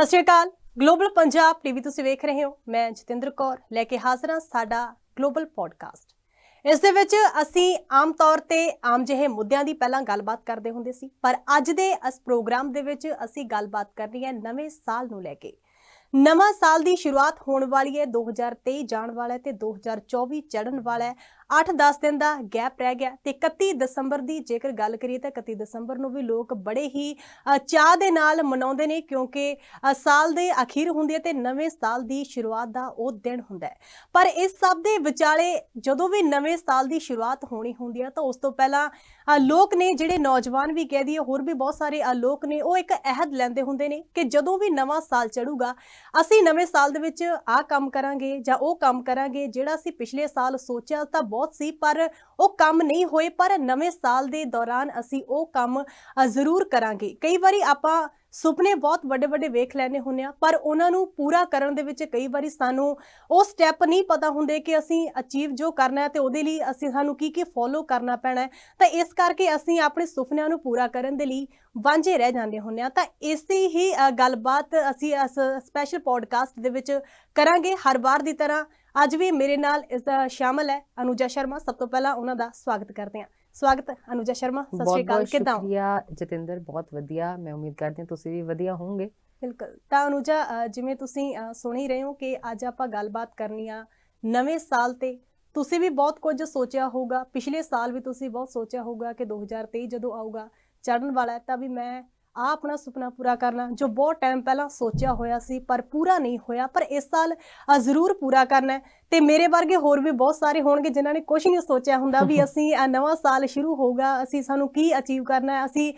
ਸਤਿ ਸ਼੍ਰੀ ਅਕਾਲ। Global Punjab TV ਤੁਸੀਂ ਵੇਖ ਰਹੇ ਹੋ। ਮੈਂ ਜਤਿੰਦਰ ਕੌਰ ਲੈ ਕੇ ਹਾਜ਼ਰ ਹਾਂ ਸਾਡਾ ਗਲੋਬਲ ਪੋਡਕਾਸਟ। ਇਸ ਦੇ ਵਿੱਚ ਅਸੀਂ ਆਮ ਤੌਰ ਤੇ ਆਮ ਜਿਹੇ ਮੁੱਦਿਆਂ ਦੀ ਪਹਿਲਾਂ ਗੱਲਬਾਤ ਕਰਦੇ ਹੁੰਦੇ ਸੀ, ਪਰ ਅੱਜ ਦੇ ਇਸ ਪ੍ਰੋਗਰਾਮ ਦੇ ਵਿੱਚ ਅਸੀਂ ਗੱਲਬਾਤ ਕਰਨੀ ਹੈ ਨਵੇਂ ਸਾਲ ਨੂੰ ਲੈ ਕੇ। ਨਵਾਂ ਸਾਲ ਦੀ ਸ਼ੁਰੂਆਤ ਹੋਣ ਵਾਲੀ ਹੈ 2023 ਜਾਣ ਵਾਲਾ ਹੈ ਤੇ 2024 ਚੜ੍ਹਨ ਵਾਲਾ ਹੈ। 8-10 ਦਿਨ ਦਾ ਗੈਪ ਰਹਿ ਗਿਆ ਤੇ 31 ਦਸੰਬਰ ਦੀ ਜੇਕਰ ਗੱਲ ਕਰੀਏ ਤਾਂ 31 ਦਸੰਬਰ ਨੂੰ ਵੀ ਲੋਕ ਬੜੇ ਹੀ ਅ, ਚਾਅ ਦੇ ਨਾਲ ਮਨਾਉਂਦੇ ਨੇ ਕਿਉਂਕਿ ਸਾਲ ਦੇ ਅਖੀਰ ਹੁੰਦੀ ਹੈ ਤੇ ਨਵੇਂ ਸਾਲ ਦੀ ਸ਼ੁਰੂਆਤ ਦਾ ਉਹ ਦਿਨ ਹੁੰਦਾ ਹੈ। ਪਰ ਇਸ ਸਭ ਦੇ ਵਿਚਾਲੇ ਜਦੋਂ ਵੀ ਨਵੇਂ ਸਾਲ ਦੀ ਸ਼ੁਰੂਆਤ ਹੋਣੀ ਹੁੰਦੀ ਹੈ ਤਾਂ ਉਸ ਤੋਂ ਪਹਿਲਾਂ ਲੋਕ ਨੇ ਜਿਹੜੇ ਨੌਜਵਾਨ ਵੀ ਕਹਿ ਦਈਏ ਹੋਰ ਵੀ ਬਹੁਤ ਸਾਰੇ ਲੋਕ ਨੇ ਉਹ ਇੱਕ ਅਹਿਦ ਲੈਂਦੇ ਹੁੰਦੇ ਨੇ ਕਿ ਜਦੋਂ ਵੀ ਨਵਾਂ ਸਾਲ ਚੜੂਗਾ ਅਸੀਂ ਨਵੇਂ ਸਾਲ ਦੇ ਵਿੱਚ ਆਹ ਕੰਮ ਕਰਾਂਗੇ ਜਾਂ ਉਹ ਕੰਮ ਕਰਾਂਗੇ ਜਿਹੜਾ ਅਸੀਂ ਪਿਛਲੇ ਸਾਲ ਸੋਚਿਆ ਤਾਂ ਬਹੁਤ ਸੀ, ਪਰ ਉਹ ਕੰਮ ਨਹੀਂ ਹੋਏ, ਪਰ ਨਵੇਂ ਸਾਲ ਦੇ ਦੌਰਾਨ ਅਸੀਂ ਉਹ ਕੰਮ ਜ਼ਰੂਰ ਕਰਾਂਗੇ। ਕਈ ਵਾਰੀ ਆਪਾਂ ਸੁਪਨੇ ਬਹੁਤ ਵੱਡੇ ਵੱਡੇ ਵੇਖ ਲੈਨੇ ਹੁੰਨੇ ਆ, ਪਰ ਉਹਨਾਂ ਨੂੰ ਪੂਰਾ ਕਰਨ ਦੇ ਵਿੱਚ ਕਈ ਵਾਰੀ ਸਾਨੂੰ ਉਹ ਸਟੈਪ ਨਹੀਂ ਪਤਾ ਹੁੰਦੇ ਕਿ ਅਸੀਂ ਅਚੀਵ ਜੋ ਕਰਨਾ ਹੈ ਤੇ ਉਹਦੇ ਲਈ ਅਸੀਂ ਸਾਨੂੰ ਕੀ ਕੀ ਫੋਲੋ ਕਰਨਾ ਪੈਣਾ ਹੈ। ਤਾਂ ਇਸ ਕਰਕੇ ਅਸੀਂ ਆਪਣੇ ਸੁਪਨਿਆਂ ਨੂੰ ਪੂਰਾ ਕਰਨ ਦੇ ਲਈ ਵਾਂਝੇ ਰਹਿ ਜਾਂਦੇ ਹੁੰਨੇ ਆ। ਤਾਂ ਇਸੇ ਹੀ ਗੱਲਬਾਤ ਅਸੀਂ ਇਸ ਸਪੈਸ਼ਲ ਪੋਡਕਾਸਟ ਦੇ ਵਿੱਚ ਕਰਾਂਗੇ ਹਰ ਵਾਰ ਦੀ ਤਰ੍ਹਾਂ। ਅੱਜ ਵੀ ਮੇਰੇ ਨਾਲ ਇਸ ਦਾ ਸ਼ਾਮਲ ਹੈ ਅਨੁਜਾ ਸ਼ਰਮਾ। ਸਭ ਤੋਂ ਪਹਿਲਾਂ ਉਹਨਾਂ ਦਾ ਸਵਾਗਤ ਕਰਦੇ ਹਾਂ। ਸਵਾਗਤ ਅਨੁਜਾ ਸ਼ਰਮਾ ਸਤਿ ਸ਼੍ਰੀ ਅਕਾਲ ਬਹੁਤ ਕਿਦਾਂ ਸ਼ੁਕਰੀਆ ਜਤਿੰਦਰ ਬਹੁਤ ਵਧੀਆ ਮੈਂ ਉਮੀਦ ਕਰਦੀ ਹਾਂ ਤੁਸੀਂ ਵੀ ਵਧੀਆ ਹੋਵੋਗੇ। ਬਿਲਕੁਲ ਤਾਂ ਅਨੁਜਾ ਜਿਵੇਂ ਤੁਸੀਂ ਸੁਣ ਹੀ ਰਹੇ ਹੋ ਕਿ ਅੱਜ ਆਪਾਂ ਗੱਲਬਾਤ ਕਰਨੀ ਆ ਨਵੇਂ ਸਾਲ ਤੇ ਤੁਸੀਂ ਵੀ ਬਹੁਤ ਕੁਝ ਸੋਚਿਆ ਹੋਊਗਾ ਪਿਛਲੇ ਸਾਲ ਵੀ ਤੁਸੀਂ ਬਹੁਤ ਸੋਚਿਆ ਹੋਊਗਾ ਕਿ 2023 ਜਦੋਂ ਆਊਗਾ ਚੜ੍ਹਨ ਵਾਲਾ ਹੈ ਤਾਂ ਵੀ ਮੈਂ ਆ ਆਪਣਾ ਸੁਪਨਾ ਪੂਰਾ ਕਰਨਾ ਜੋ ਬਹੁਤ ਟਾਈਮ ਪਹਿਲਾਂ ਸੋਚਿਆ ਹੋਇਆ ਸੀ ਪਰ ਪੂਰਾ ਨਹੀਂ ਹੋਇਆ ਪਰ ਇਸ ਸਾਲ ਜ਼ਰੂਰ ਪੂਰਾ ਕਰਨਾ ਹੈ। ਤੇ ਮੇਰੇ ਵਰਗੇ ਹੋਰ ਵੀ ਬਹੁਤ ਸਾਰੇ ਹੋਣਗੇ ਜਿਨ੍ਹਾਂ ਨੇ ਕੁਝ ਨਹੀਂ ਸੋਚਿਆ ਹੁੰਦਾ ਵੀ ਅਸੀਂ ਨਵਾਂ ਸਾਲ ਸ਼ੁਰੂ ਹੋਊਗਾ ਅਸੀਂ ਸਾਨੂੰ ਕੀ ਅਚੀਵ ਕਰਨਾ ਹੈ ਅਸੀਂ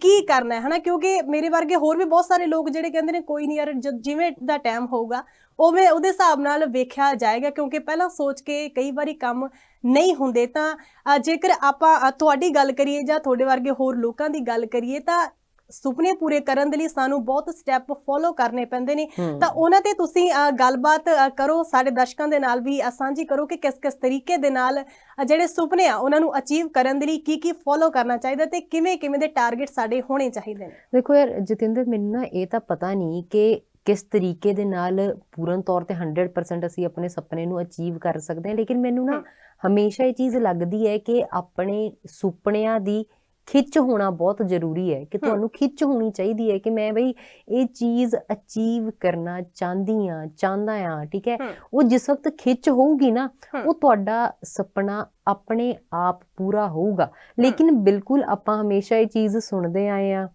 ਕੀ ਕਰਨਾ ਹੈ ਹਨਾ? ਕਿਉਂਕਿ ਮੇਰੇ ਵਰਗੇ ਹੋਰ ਵੀ ਬਹੁਤ ਸਾਰੇ ਲੋਕ ਜਿਹੜੇ ਕਹਿੰਦੇ ਨੇ ਕੋਈ ਨਹੀਂ ਯਾਰ ਜਿਵੇਂ ਦਾ ਟਾਈਮ ਹੋਊਗਾ ਉਵੇਂ ਉਹਦੇ ਹਿਸਾਬ ਨਾਲ ਵੇਖਿਆ ਜਾਏਗਾ। ਕਿਉਂਕਿ ਪਹਿਲਾਂ ਸੋਚ ਕੇ ਕਈ ਵਾਰੀ ਕੰਮ ਨਹੀਂ ਹੁੰਦੇ ਤਾਂ ਜੇਕਰ ਆਪਾਂ ਤੁਹਾਡੀ ਗੱਲ ਕਰੀਏ ਜਾਂ ਤੁਹਾਡੇ ਵਰਗੇ ਹੋਰ ਲੋਕਾਂ ਦੀ ਗੱਲ ਕਰੀਏ ਤਾਂ ਸੁਪਨੇ ਪੂਰੇ ਕਰਨ ਦੇ ਲਈ ਸਾਨੂੰ ਬਹੁਤ ਸਟੈਪ ਫੋਲੋ ਕਰਨੇ ਪੈਂਦੇ ਨੇ। ਤਾਂ ਉਹਨਾਂ ਤੇ ਤੁਸੀਂ ਗੱਲਬਾਤ ਕਰੋ। ਸਾਡੇ ਦਰਸ਼ਕਾਂ ਦੇ ਨਾਲ ਵੀ ਸਾਂਝੀ ਕਰੋ ਕਿ ਕਿਸ ਕਿਸ ਤਰੀਕੇ ਦੇ ਨਾਲ ਜਿਹੜੇ ਸੁਪਨੇ ਆ ਉਹਨਾਂ ਨੂੰ ਅਚੀਵ ਕਰਨ ਦੇ ਲਈ ਕੀ ਕੀ ਫੋਲੋ ਕਰਨਾ ਚਾਹੀਦਾ ਤੇ ਕਿਵੇਂ ਕਿਵੇਂ ਦੇ ਟਾਰਗੇਟ ਸਾਡੇ ਹੋਣੇ ਚਾਹੀਦੇ ਨੇ? ਦੇਖੋ ਯਾਰ ਜਤਿੰਦਰ ਮੈਨੂੰ ਨਾ ਇਹ ਤਾਂ ਪਤਾ ਨਹੀਂ ਕਿ ਕਿਸ ਤਰੀਕੇ ਦੇ ਨਾਲ ਪੂਰਨ ਤੌਰ ਤੇ 100% ਅਸੀਂ ਆਪਣੇ ਸੁਪਨੇ ਨੂੰ ਅਚੀਵ ਕਰ ਸਕਦੇ ਹਾਂ। ਲੇਕਿਨ ਮੈਨੂੰ ਨਾ ਹਮ। ਹਮੇਸ਼ਾ ਇਹ ਚੀਜ਼ ਲੱਗਦੀ ਹੈ ਕਿ ਆਪਣੇ ਸੁਪਨਿਆਂ ਦੀ ਖਿੱਚ ਹੋਣਾ ਬਹੁਤ ਜ਼ਰੂਰੀ ਹੈ ਕਿ ਤੁਹਾਨੂੰ ਖਿੱਚ ਹੋਣੀ ਚਾਹੀਦੀ ਹੈ ਕਿ ਮੈਂ ਬਈ ਇਹ ਚੀਜ਼ ਅਚੀਵ ਕਰਨਾ ਚਾਹੁੰਦੀ ਆ ਚਾਹੁੰਦਾ ਆ ਠੀਕ ਹੈ। ਉਹ ਜਿਸ ਵਕਤ ਖਿੱਚ ਹੋਊਗੀ ਨਾ। ਉਹ ਤੁਹਾਡਾ ਸੁਪਨਾ ਆਪਣੇ ਆਪ ਪੂਰਾ ਹੋਊਗਾ ਲੇਕਿਨ ਬਿਲਕੁਲ ਆਪਾਂ ਹਮੇਸ਼ਾ ਇਹ ਚੀਜ਼ ਸੁਣਦੇ ਆਏ ਆ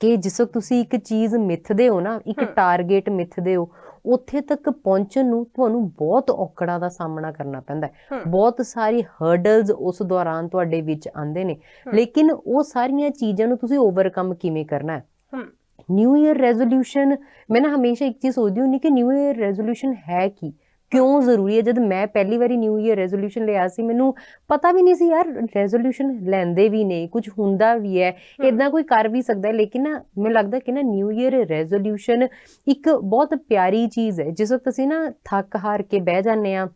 ਕਿ ਜਿਸ ਵਕਤ ਤੁਸੀਂ ਇੱਕ ਚੀਜ਼ ਮਿੱਥਦੇ ਹੋ ਨਾ ਇੱਕ। ਟਾਰਗੇਟ ਮਿੱਥਦੇ ਹੋ ਉੱਥੇ ਤੱਕ ਪਹੁੰਚਣ ਨੂੰ ਤੁਹਾਨੂੰ ਬਹੁਤ ਔਕੜਾਂ ਦਾ ਸਾਹਮਣਾ ਕਰਨਾ ਪੈਂਦਾ ਹੈ। ਬਹੁਤ ਸਾਰੀ ਹਰਡਲਸ ਉਸ ਦੌਰਾਨ ਤੁਹਾਡੇ ਵਿੱਚ ਆਉਂਦੇ ਨੇ। ਲੇਕਿਨ ਉਹ ਸਾਰੀਆਂ ਚੀਜ਼ਾਂ ਨੂੰ ਤੁਸੀਂ ਓਵਰਕਮ ਕਿਵੇਂ ਕਰਨਾ ਹੈ। ਨਿਊ ਇਅਰ ਰੈਜ਼ੋਲੂਸ਼ਨ ਮੈਂ ਨਾ ਹਮੇਸ਼ਾ ਇੱਕ ਚੀਜ਼ ਸੋਚਦੀ ਹੁੰਦੀ ਕਿ ਨਿਊ ਇਅਰ ਰੈਜ਼ੋਲੂਸ਼ਨ ਹੈ ਕੀ ਕਿਉਂ ਜ਼ਰੂਰੀ ਹੈ ਜਦ ਮੈਂ ਪਹਿਲੀ ਵਾਰੀ ਨਿਊ ਇਅਰ ਰੈਜ਼ੋਲੂਸ਼ਨ ਲਿਆ ਸੀ ਮੈਨੂੰ ਪਤਾ ਵੀ ਨਹੀਂ ਸੀ ਯਾਰ ਰੈਜ਼ੋਲੂਸ਼ਨ ਲੈਂਦੇ ਵੀ ਨੇ ਕੁਝ ਹੁੰਦਾ ਵੀ ਹੈ ਇਦਾਂ ਕੋਈ ਕਰ ਵੀ ਸਕਦਾ ਹੈ ਲੇਕਿਨ ਨਾ ਮੈਨੂੰ ਲੱਗਦਾ ਕਿ ਨਾ ਨਿਊ ਇਅਰ ਰੈਜ਼ੋਲੂਸ਼ਨ ਇੱਕ ਬਹੁਤ ਪਿਆਰੀ ਚੀਜ਼ ਹੈ ਜਿਸ ਵਕਤ ਅਸੀਂ ਨਾ ਥੱਕ ਹਾਰ ਕੇ ਬਹਿ ਜਾਂਦੇ ਆ।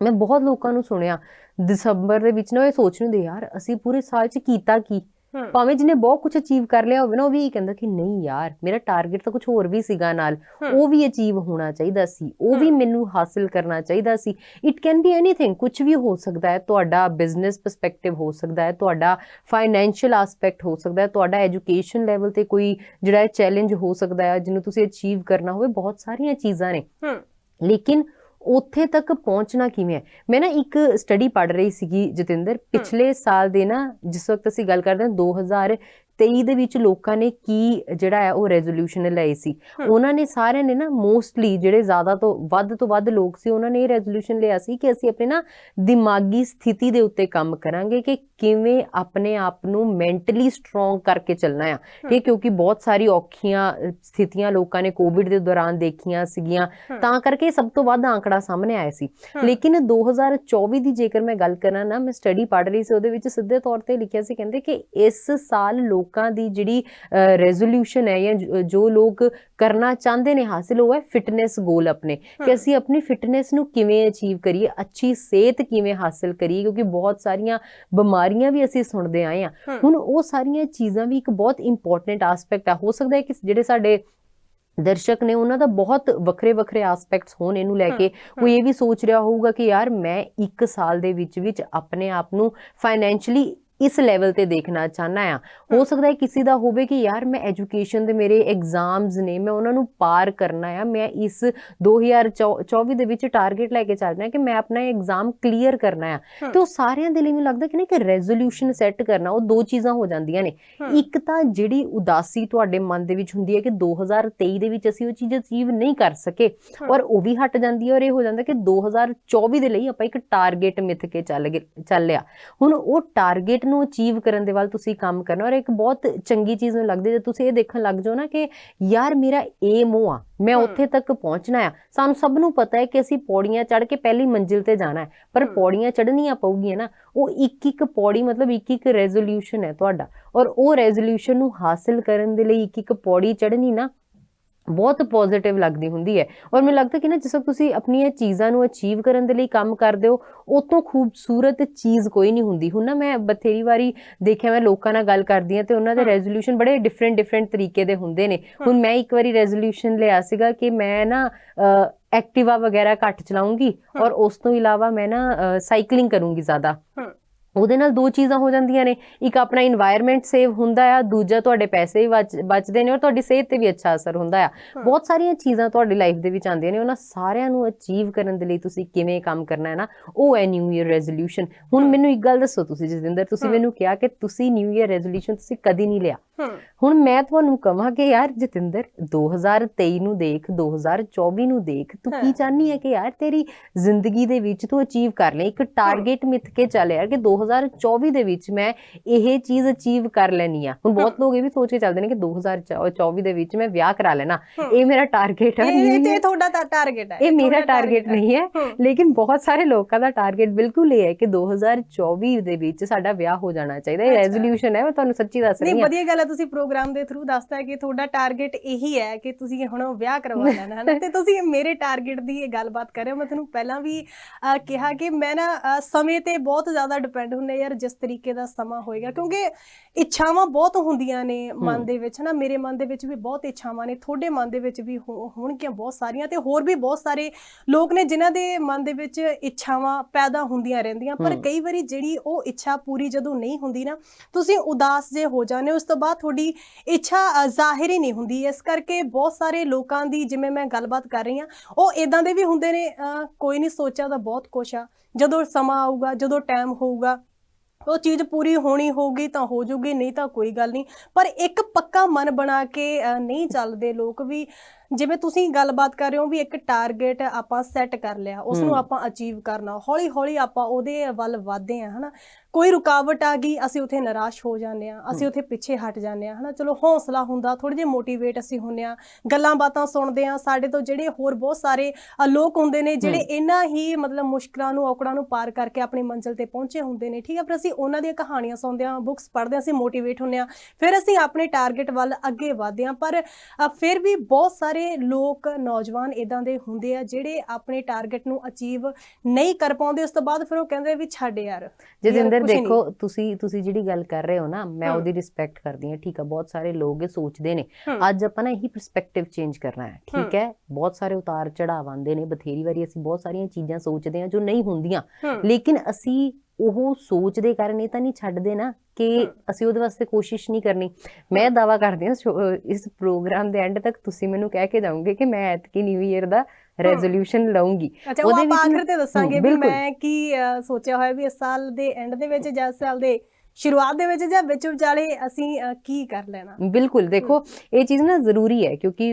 ਮੈਂ ਬਹੁਤ ਲੋਕਾਂ ਨੂੰ ਸੁਣਿਆ ਦਸੰਬਰ ਦੇ ਵਿੱਚ ਨਾ ਇਹ ਸੋਚਣ ਹੁੰਦੇ ਯਾਰ ਅਸੀਂ ਪੂਰੇ ਸਾਲ 'ਚ ਕੀਤਾ ਕੀ। ਭਾਵੇਂ ਜਿਹਨੇ ਬਹੁਤ ਕੁਝ ਅਚੀਵ ਕਰ ਲਿਆ ਹੋਵੇ ਨਾ ਉਹ ਵੀ ਇਹ ਕਹਿੰਦਾ ਕਿ ਨਹੀਂ ਯਾਰ ਮੇਰਾ ਟਾਰਗੇਟ ਤਾਂ ਕੁਝ ਹੋਰ ਵੀ ਸੀਗਾ ਨਾਲ। ਉਹ ਵੀ ਅਚੀਵ ਹੋਣਾ ਚਾਹੀਦਾ ਸੀ ਉਹ ਵੀ। ਮੈਨੂੰ ਹਾਸਲ ਕਰਨਾ ਚਾਹੀਦਾ ਸੀ ਇਟ ਕੈਨ ਬੀ ਐਨੀਥਿੰਗ ਕੁਝ ਵੀ ਹੋ ਸਕਦਾ ਹੈ ਤੁਹਾਡਾ ਬਿਜ਼ਨਸ ਪਰਸਪੈਕਟਿਵ ਹੋ ਸਕਦਾ ਹੈ ਤੁਹਾਡਾ ਫਾਈਨੈਂਸ਼ੀਅਲ ਐਸਪੈਕਟ ਹੋ ਸਕਦਾ ਹੈ ਤੁਹਾਡਾ ਐਜੂਕੇਸ਼ਨ ਲੈਵਲ ਤੇ ਕੋਈ ਜਿਹੜਾ ਚੈਲੰਜ ਹੋ ਸਕਦਾ ਹੈ ਜਿਹਨੂੰ ਤੁਸੀਂ ਅਚੀਵ ਕਰਨਾ ਹੋਵੇ ਬਹੁਤ ਸਾਰੀਆਂ ਚੀਜ਼ਾਂ ਨੇ ਹਮ। ਲੇਕਿਨ ਉੱਥੇ ਤੱਕ ਪਹੁੰਚਣਾ ਕਿਵੇਂ ਹੈ? ਮੈਂ ਨਾ ਇੱਕ ਸਟੱਡੀ ਪੜ੍ਹ ਰਹੀ ਸੀਗੀ ਜਤਿੰਦਰ ਪਿਛਲੇ ਸਾਲ ਦੇ ਨਾ ਜਿਸ ਵਕਤ ਅਸੀਂ ਗੱਲ ਕਰਦੇ ਹਾਂ 2023 ਦੇ ਵਿੱਚ ਲੋਕਾਂ ਨੇ ਕੀ ਜਿਹੜਾ ਹੈ ਉਹ ਰੈਜ਼ੋਲੂਸ਼ਨ ਲਏ ਸੀ। ਉਹਨਾਂ ਨੇ ਸਾਰਿਆਂ ਨੇ ਨਾ ਮੋਸਟਲੀ ਜਿਹੜੇ ਜ਼ਿਆਦਾ ਤੋਂ ਵੱਧ ਤੋਂ ਵੱਧ ਲੋਕ ਸੀ ਉਹਨਾਂ ਨੇ ਇਹ ਰੈਜ਼ੋਲੂਸ਼ਨ ਲਿਆ ਸੀ ਕਿ ਅਸੀਂ ਆਪਣੇ ਨਾ ਦਿਮਾਗੀ ਸਥਿਤੀ ਦੇ ਉੱਤੇ ਕੰਮ ਕਰਾਂਗੇ ਕਿ ਕਿਵੇਂ ਆਪਣੇ ਆਪ ਨੂੰ ਮੈਂਟਲੀ ਸਟਰੋਂਗ ਕਰਕੇ ਚੱਲਣਾ ਆ ਠੀਕ ਕਿਉਂਕਿ ਬਹੁਤ ਸਾਰੀ ਔਖੀਆਂ ਸਥਿਤੀਆਂ ਲੋਕਾਂ ਨੇ ਕੋਵਿਡ ਦੇ ਦੌਰਾਨ ਦੇਖੀਆਂ ਸੀਗੀਆਂ। ਤਾਂ ਕਰਕੇ ਸਭ ਤੋਂ ਵੱਧ ਆંકੜਾ ਸਾਹਮਣੇ ਆਇਆ ਸੀ। ਲੇਕਿਨ 2024 ਦੀ ਜੇਕਰ ਮੈਂ ਗੱਲ ਕਰਾਂ ਨਾ ਮੈਂ ਸਟੱਡੀ ਪੜ੍ਹ ਰਹੀ ਸੀ ਉਹਦੇ ਵਿੱਚ ਸਿੱਧੇ ਤੌਰ ਤੇ ਲਿਖਿਆ ਸੀ ਕਹਿੰਦੇ ਕਿ ਇਸ ਸਾਲ ਲੋਕਾਂ ਦੀ ਜਿਹੜੀ ਰੈਜ਼ੋਲੂਸ਼ਨ ਹੈ ਜਾਂ ਜ- ਲੋਕ ਕਰਨਾ ਚਾਹੁੰਦੇ ਨੇ ਹਾਸਿਲ ਉਹ ਹੈ ਫਿਟਨੈਸ ਗੋਲ ਆਪਣੇ ਕਿ। ਅਸੀਂ ਆਪਣੀ ਫਿਟਨੈਸ ਨੂੰ ਕਿਵੇਂ ਅਚੀਵ ਕਰੀਏ ਅੱਛੀ ਸਿਹਤ ਕਿਵੇਂ ਹਾਸਿਲ ਕਰੀਏ ਕਿਉਂਕਿ ਬਹੁਤ ਸਾਰੀਆਂ ਬਿਮਾਰੀਆਂ ਵੀ ਅਸੀਂ ਸੁਣਦੇ ਆਏ ਆ। ਹੁਣ ਉਹ ਸਾਰੀਆਂ ਚੀਜ਼ਾਂ ਵੀ ਇੱਕ ਬਹੁਤ ਇੰਪੋਰਟੈਂਟ ਐਸਪੈਕਟ ਆ। ਹੋ ਸਕਦਾ ਹੈ ਕਿ ਜਿਹੜੇ ਸਾਡੇ ਦਰਸ਼ਕ ਨੇ ਉਹਨਾਂ ਦਾ ਬਹੁਤ ਵੱਖਰੇ ਵੱਖਰੇ ਐਸਪੈਕਟਸ ਹੋਣ ਇਹਨੂੰ ਲੈ ਕੇ। ਕੋਈ ਇਹ ਵੀ ਸੋਚ ਰਿਹਾ ਹੋਊਗਾ ਕਿ ਯਾਰ ਮੈਂ 1 ਸਾਲ ਦੇ ਵਿੱਚ ਵਿੱਚ ਆਪਣੇ ਆਪ ਨੂੰ ਫਾਈਨੈਂਸ਼ਲੀ ਇਸ ਲੈਵਲ ਤੇ ਦੇਖਣਾ ਚਾਹਨਾ ਆ ਹੋ ਸਕਦਾ ਹੈ ਕਿਸੇ ਦਾ ਹੋਵੇ ਕਿ ਯਾਰ ਮੈਂ ਐਜੂਕੇਸ਼ਨ ਦੇ ਮੇਰੇ ਐਗਜ਼ਾਮਸ ਨੇ ਮੈਂ ਉਹਨਾਂ ਨੂੰ ਪਾਰ ਕਰਨਾ ਆ ਮੈਂ ਇਸ 2024 ਦੇ ਵਿੱਚ ਟਾਰਗੇਟ ਲੈ ਕੇ ਚੱਲ ਰਿਹਾ ਕਿ ਮੈਂ ਆਪਣਾ ਐਗਜ਼ਾਮ ਕਲੀਅਰ ਕਰਨਾ ਆ। ਤੇ ਉਹ ਸਾਰਿਆਂ ਦੇ ਲਈ ਮੈਨੂੰ ਲੱਗਦਾ ਕਿ ਨਾ ਕਿ ਰੈਜ਼ੋਲੂਸ਼ਨ ਸੈੱਟ ਕਰਨਾ ਉਹ ਦੋ ਚੀਜ਼ਾਂ ਹੋ ਜਾਂਦੀਆਂ ਨੇ। ਇੱਕ ਤਾਂ ਜਿਹੜੀ ਉਦਾਸੀ ਤੁਹਾਡੇ ਮਨ ਦੇ ਵਿੱਚ ਹੁੰਦੀ ਹੈ ਕਿ 2023 ਦੇ ਵਿੱਚ ਅਸੀਂ ਉਹ ਚੀਜ਼ ਅਚੀਵ ਨਹੀਂ ਕਰ ਸਕੇ। ਔਰ ਉਹ ਵੀ ਹਟ ਜਾਂਦੀ ਹੈ ਔਰ ਇਹ ਹੋ ਜਾਂਦਾ ਕਿ 2024 ਦੇ ਲਈ ਆਪਾਂ ਇੱਕ ਟਾਰਗੇਟ ਮਿੱਥ ਕੇ ਚੱਲ ਗਏ ਚੱਲਿਆ ਹੁਣ ਉਹ ਟਾਰਗੇਟ ਨੂੰ ਅਚੀਵ ਕਰਨ ਦੇ ਵੱਲ ਤੁਸੀਂ ਕੰਮ ਕਰਨਾ ਔਰ ਇੱਕ ਬਹੁਤ ਚੰਗੀ ਚੀਜ਼ ਮੈਨੂੰ ਲੱਗਦੀ ਜੇ ਤੁਸੀਂ ਇਹ ਦੇਖਣ ਲੱਗ ਜਾਓ ਨਾ ਕਿ ਯਾਰ ਮੇਰਾ ਏਮ ਉਹ ਆ ਮੈਂ। ਉੱਥੇ ਤੱਕ ਪਹੁੰਚਣਾ ਆ ਸਾਨੂੰ ਸਭ ਨੂੰ ਪਤਾ ਹੈ ਕਿ ਅਸੀਂ ਪੌੜੀਆਂ ਚੜ੍ਹ ਕੇ ਪਹਿਲੀ ਮੰਜ਼ਿਲ ਤੇ ਜਾਣਾ ਹੈ ਪਰ। ਪੌੜੀਆਂ ਚੜ੍ਹਨੀਆਂ ਪਊਗੀਆਂ ਨਾ ਉਹ ਇੱਕ ਇੱਕ ਪੌੜੀ ਮਤਲਬ ਇੱਕ ਇੱਕ ਰੈਜ਼ੋਲੂਸ਼ਨ ਹੈ ਤੁਹਾਡਾ ਔਰ ਉਹ ਰੈਜ਼ੋਲੂਸ਼ਨ ਨੂੰ ਹਾਸਲ ਕਰਨ ਦੇ ਲਈ ਇੱਕ ਇੱਕ ਪੌੜੀ ਚੜ੍ਹਨੀ ਨਾ ਬਹੁਤ ਪੋਜ਼ਿਟਿਵ ਲੱਗਦੀ ਹੁੰਦੀ ਹੈ ਔਰ ਮੈਨੂੰ ਲੱਗਦਾ ਕਿ ਨਾ ਜਿਸ ਵਕਤ ਤੁਸੀਂ ਆਪਣੀਆਂ ਚੀਜ਼ਾਂ ਨੂੰ ਅਚੀਵ ਕਰਨ ਦੇ ਲਈ ਕੰਮ ਕਰਦੇ ਹੋ ਉਹ ਤੋਂ ਖੂਬਸੂਰਤ ਚੀਜ਼ ਕੋਈ ਨਹੀਂ ਹੁੰਦੀ ਹੁਣ ਨਾ ਮੈਂ ਬਥੇਰੀ ਵਾਰੀ ਦੇਖਿਆ ਮੈਂ ਲੋਕਾਂ ਨਾਲ ਗੱਲ ਕਰਦੀ ਹਾਂ ਤੇ ਉਹਨਾਂ ਦੇ। ਰੈਜ਼ੋਲੂਸ਼ਨ ਬੜੇ ਡਿਫਰੈਂਟ ਡਿਫਰੈਂਟ ਤਰੀਕੇ ਦੇ ਹੁੰਦੇ ਨੇ ਹੁਣ ਮੈਂ ਇੱਕ ਵਾਰੀ ਰੈਜ਼ੋਲੂਸ਼ਨ ਲਿਆ ਸੀਗਾ ਕਿ ਮੈਂ ਨਾ ਐਕਟਿਵਾ ਵਗੈਰਾ ਘੱਟ ਚਲਾਉਂਗੀ। ਔਰ ਉਸ ਤੋਂ ਇਲਾਵਾ ਮੈਂ ਨਾ ਸਾਈਕਲਿੰਗ ਕਰੂੰਗੀ ਜ਼ਿਆਦਾ। ਉਹਦੇ ਨਾਲ ਦੋ ਚੀਜ਼ਾਂ ਹੋ ਜਾਂਦੀਆਂ ਨੇ। ਇੱਕ ਆਪਣਾ এনवायरमेंट ਸੇਵ ਹੁੰਦਾ ਆ ਦੂਜਾ ਤੁਹਾਡੇ ਪੈਸੇ ਵੀ ਬਚਦੇ ਨੇ ਔਰ ਤੁਹਾਡੀ ਸਿਹਤ ਤੇ ਵੀ ਅੱਛਾ ਅਸਰ ਹੁੰਦਾ ਆ। ਬਹੁਤ ਸਾਰੀਆਂ ਚੀਜ਼ਾਂ ਤੁਹਾਡੀ ਲਾਈਫ ਦੇ ਵਿੱਚ ਆਉਂਦੀਆਂ ਨੇ ਉਹਨਾਂ ਸਾਰਿਆਂ ਨੂੰ ਅਚੀਵ ਕਰਨ ਦੇ ਲਈ ਤੁਸੀਂ ਕਿਵੇਂ ਕੰਮ ਕਰਨਾ ਹੈ ਨਾ ਉਹ ਹੈ ਨਿਊ ਈਅਰ ਰੈਜ਼ੋਲੂਸ਼ਨ ਹੁਣ ਮੈਨੂੰ ਇੱਕ ਗੱਲ ਦੱਸੋ ਤੁਸੀਂ ਜਸਵਿੰਦਰ ਤੁਸੀਂ ਮੈਨੂੰ ਕਿਹਾ ਕਿ ਤੁਸੀਂ ਨਿਊ ਈਅਰ ਰੈਜ਼ੋਲੂਸ਼ਨ ਤੁਸੀਂ ਕਦੀ ਨਹੀਂ ਲਿਆ। ਹੁਣ ਮੈਂ ਤੁਹਾਨੂੰ ਕਹਾਂ ਕਿ ਯਾਰ ਜਤਿੰਦਰ 2023 ਨੂੰ ਦੇਖ 2024 ਨੂੰ ਦੇਖ ਤੂੰ ਕੀ ਚਾਹਨੀ ਹੈ ਕਿ ਯਾਰ ਤੇਰੀ ਜ਼ਿੰਦਗੀ ਦੇ ਵਿੱਚ ਤੂੰ ਅਚੀਵ ਕਰ ਲੈ। ਇੱਕ ਟਾਰਗੇਟ ਮਿੱਥ ਕੇ ਚੱਲ ਯਾਰ ਕਿ 2024 ਦੇ ਵਿੱਚ ਮੈਂ ਇਹ ਚੀਜ਼ ਅਚੀਵ ਕਰ ਲੈਣੀ ਆ ਹੁਣ ਬਹੁਤ ਲੋਕ ਇਹ ਵੀ ਸੋਚ ਕੇ ਚੱਲਦੇ ਨੇ ਕਿ 2024 ਦੇ ਵਿੱਚ ਮੈਂ ਵਿਆਹ ਕਰਾ ਲੈਣਾ। ਇਹ ਮੇਰਾ ਟਾਰਗੇਟ ਹੈ ਇਹ ਤੇ ਤੁਹਾਡਾ ਟਾਰਗੇਟ ਹੈ ਇਹ ਮੇਰਾ ਟਾਰਗੇਟ ਨਹੀਂ ਹੈ। ਲੇਕਿਨ ਬਹੁਤ ਸਾਰੇ ਲੋਕਾਂ ਦਾ ਟਾਰਗੇਟ ਬਿਲਕੁਲ ਇਹ ਹੈ ਕਿ 2024 ਦੇ ਵਿੱਚ ਸਾਡਾ ਵਿਆਹ ਹੋ ਜਾਣਾ ਚਾਹੀਦਾ। ਇਹ। ਰੈਜ਼ੋਲੂਸ਼ਨ ਹੈ ਮੈਂ ਤੁਹਾਨੂੰ ਸੱਚੀ ਦੱਸ ਰਹੀ ਨਹੀਂ ਹਾਂ। ਵਧੀਆ ਗੱਲ ਹੈ ਤੁਸੀਂ ਪ੍ਰੋਗਰਾਮ ਦੇ ਥਰੂ ਦੱਸਤਾ ਹੈ ਕਿ ਤੁਹਾਡਾ ਟਾਰਗੇਟ ਇਹੀ ਹੈ ਕਿ ਤੁਸੀਂ ਹੁਣ ਵਿਆਹ ਕਰਵਾ ਲੈਣਾ ਹੈ ਨਾ ਤੇ ਤੁਸੀਂ ਮੇਰੇ ਟਾਰਗੇਟ ਦੀ ਇਹ ਗੱਲਬਾਤ ਕਰ ਰਹੇ ਹੋ। ਮੈਂ ਤੁਹਾਨੂੰ ਪਹਿਲਾਂ ਵੀ ਕਿਹਾ ਕਿ ਮੈਂ ਨਾ ਸਮੇਂ ਤੇ ਬਹੁਤ ਜ਼ਿਆਦਾ ਡਿਪੈਂਡ ਹੁੰਨੇ ਯਾਰ ਜਿਸ ਤਰੀਕੇ ਦਾ ਸਮਾਂ ਹੋਏਗਾ ਕਿਉਂਕਿ ਇੱਛਾਵਾਂ ਬਹੁਤ ਹੁੰਦੀਆਂ ਨੇ ਮਨ। ਦੇ ਵਿੱਚ ਨਾ ਮੇਰੇ ਮਨ ਦੇ ਵਿੱਚ ਵੀ ਬਹੁਤ ਇੱਛਾਵਾਂ ਨੇ ਤੁਹਾਡੇ ਮਨ ਦੇ ਵਿੱਚ ਵੀ ਹੋਣਗੀਆਂ ਬਹੁਤ ਸਾਰੀਆਂ ਤੇ ਹੋਰ ਵੀ ਬਹੁਤ ਸਾਰੇ ਲੋਕ ਨੇ ਜਿਨ੍ਹਾਂ ਦੇ ਮਨ ਦੇ ਵਿੱਚ ਇੱਛਾਵਾਂ ਪੈਦਾ ਹੁੰਦੀਆਂ ਰਹਿੰਦੀਆਂ ਪਰ। ਕਈ ਵਾਰੀ ਜਿਹੜੀ ਉਹ ਇੱਛਾ ਪੂਰੀ ਜਦੋਂ ਨਹੀਂ ਹੁੰਦੀ ਨਾ ਤੁਸੀਂ ਉਦਾਸ ਜੇ ਹੋ ਜਾਂਦੇ ਹੋ ਉਸ ਤੋਂ ਬਾਅਦ ਤੁਹਾਡੀ ਇੱਛਾ ਜ਼ਾਹਿਰ ਹੀ ਨਹੀਂ ਹੁੰਦੀ ਇਸ ਕਰਕੇ ਬਹੁਤ ਸਾਰੇ ਲੋਕਾਂ ਦੀ ਜਿਵੇਂ ਮੈਂ ਗੱਲਬਾਤ ਕਰ ਰਹੀ ਹਾਂ ਉਹ ਇਦਾਂ ਦੇ ਵੀ ਹੁੰਦੇ ਨੇ ਕੋਈ ਨਹੀਂ ਸੋਚਿਆ ਤਾਂ ਬਹੁਤ ਕੁਛ ਆ ਜਦੋਂ ਸਮਾਂ ਆਊਗਾ ਜਦੋਂ ਟਾਈਮ ਹੋਊਗਾ ਉਹ ਚੀਜ਼ ਪੂਰੀ ਹੋਣੀ ਹੋਊਗੀ ਤਾਂ ਹੋ ਜੂਗੀ ਨਹੀਂ ਤਾਂ ਕੋਈ ਗੱਲ ਨਹੀਂ ਪਰ ਇੱਕ ਪੱਕਾ ਮਨ ਬਣਾ ਕੇ ਨਹੀਂ ਚੱਲਦੇ ਲੋਕ ਵੀ ਜਿਵੇਂ ਤੁਸੀਂ ਗੱਲਬਾਤ ਕਰ ਰਹੇ ਹੋ ਵੀ ਇੱਕ ਟਾਰਗੇਟ ਆਪਾਂ ਸੈੱਟ ਕਰ ਲਿਆ ਉਸ ਨੂੰ। ਆਪਾਂ ਅਚੀਵ ਕਰਨਾ ਹੌਲੀ ਹੌਲੀ ਆਪਾਂ ਉਹਦੇ ਵੱਲ ਵਧਦੇ ਆ ਹਨਾ ਕੋਈ ਰੁਕਾਵਟ ਆ ਗਈ ਅਸੀਂ ਉੱਥੇ ਨਿਰਾਸ਼ ਹੋ ਜਾਂਦੇ ਆ ਅਸੀਂ। ਉੱਥੇ ਪਿੱਛੇ ਹਟ ਜਾਂਦੇ ਆ ਹਨਾ ਚਲੋ ਹੌਸਲਾ ਹੁੰਦਾ ਥੋੜੇ ਜਿਹਾ ਮੋਟੀਵੇਟ ਅਸੀਂ ਹੁੰਨੇ ਆ ਗੱਲਾਂ ਬਾਤਾਂ ਸੁਣਦੇ ਆ ਸਾਡੇ ਤੋਂ ਜਿਹੜੇ ਹੋਰ ਬਹੁਤ ਸਾਰੇ ਲੋਕ ਹੁੰਦੇ ਨੇ ਜਿਹੜੇ। ਇਹਨਾਂ ਹੀ ਮਤਲਬ ਮੁਸ਼ਕਲਾਂ ਨੂੰ ਔਕੜਾਂ ਨੂੰ ਪਾਰ ਕਰਕੇ ਆਪਣੀ ਮੰਜ਼ਿਲ ਤੇ ਪਹੁੰਚੇ ਹੁੰਦੇ ਨੇ ਠੀਕ ਆ ਫਿਰ ਅਸੀਂ ਉਹਨਾਂ ਦੀਆਂ ਕਹਾਣੀਆਂ ਸੁਣਦੇ ਆ ਬੁੱਕਸ ਪੜ੍ਹਦੇ ਆ ਅਸੀਂ ਮੋਟੀਵੇਟ ਹੁੰਨੇ ਆ ਫਿਰ ਅਸੀਂ ਆਪਣੇ ਟਾਰਗੇਟ ਵੱਲ ਅੱਗੇ ਵਧਦੇ ਆ ਪਰ ਫਿਰ ਵੀ ਬਹੁਤ ਸਾਰੇ ਲੋਕ ਨੌਜਵਾਨ ਇਦਾਂ ਦੇ ਹੁੰਦੇ ਆ ਜਿਹੜੇ ਆਪਣੇ ਟਾਰਗੇਟ ਨੂੰ ਅਚੀਵ ਨਹੀਂ ਕਰ ਪਾਉਂਦੇ ਉਸ ਤੋਂ ਬਾਅਦ ਫਿਰ ਉਹ ਕਹਿੰਦੇ ਵੀ ਛੱਡ ਯਾਰ ਜਤਿੰਦਰ ਨਹੀਂ। ਦੇਖੋ ਤੁਸੀਂ ਤੁਸੀਂ ਜਿਹੜੀ ਗੱਲ ਕਰ ਰਹੇ ਹੋ ਨਾ ਮੈਂ। ਉਹਦੀ ਰਿਸਪੈਕਟ ਕਰਦੀ ਹਾਂ ਠੀਕ ਆ ਬਹੁਤ ਸਾਰੇ ਲੋਕ ਇਹ ਸੋਚਦੇ ਨੇ। ਅੱਜ ਆਪਾਂ ਨਾ ਇਹੀ ਪਰਸਪੈਕਟਿਵ ਚੇਂਜ ਕਰਨਾ ਹੈ ਠੀਕ ਹੈ ਬਹੁਤ ਸਾਰੇ ਉਤਾਰ ਚੜਾਵ ਆਉਂਦੇ ਨੇ ਬਥੇਰੀ ਵਾਰੀ ਅਸੀਂ ਬਹੁਤ ਸਾਰੀਆਂ ਚੀਜ਼ਾਂ ਸੋਚਦੇ ਹਾਂ ਜੋ ਨਹੀਂ ਹੁੰਦੀਆਂ ਲੇਕਿਨ ਅਸੀਂ ਉਹ ਸੋਚ ਦੇ ਕਾਰਨ ਇਹ ਤਾਂ ਨਹੀਂ ਛੱਡਦੇ ਨਾ ਕਿ। ਅਸੀਂ ਉਹਦੇ ਵਾਸਤੇ ਕੋਸ਼ਿਸ਼ ਨਹੀਂ ਕਰਨੀ ਮੈਂ ਦਾਵਾ ਕਰਦੀ ਹਾਂ ਇਸ ਪ੍ਰੋਗਰਾਮ ਦੇ ਐਂਡ ਤੱਕ ਤੁਸੀਂ ਮੈਨੂੰ ਕਹਿ ਕੇ ਜਾਓਗੇ ਕਿ ਮੈਂ ਐਤਕੀ ਨਿਊ ਇਅਰ ਦਾ ਰੈਜ਼ੋਲੂਸ਼ਨ ਲਵਾਂਗੀ ਉਹਦੇ ਵਿੱਚ ਆਖਰ ਤੇ ਦੱਸਾਂਗੇ ਵੀ। ਮੈਂ ਕੀ ਸੋਚਿਆ ਹੋਇਆ ਵੀ ਇਸ ਸਾਲ ਦੇ ਐਂਡ ਦੇ ਵਿੱਚ ਜਾਂ ਸਾਲ ਦੇ ਸ਼ੁਰੂਆਤ ਦੇ ਵਿੱਚ ਜਾਂ ਵਿੱਚ ਵਿਚਾਲੇ ਅਸੀਂ ਕੀ ਕਰ ਲੈਣਾ? ਬਿਲਕੁਲ ਦੇਖੋ ਇਹ ਚੀਜ਼ ਨਾ ਜ਼ਰੂਰੀ ਹੈ ਕਿਉਂਕਿ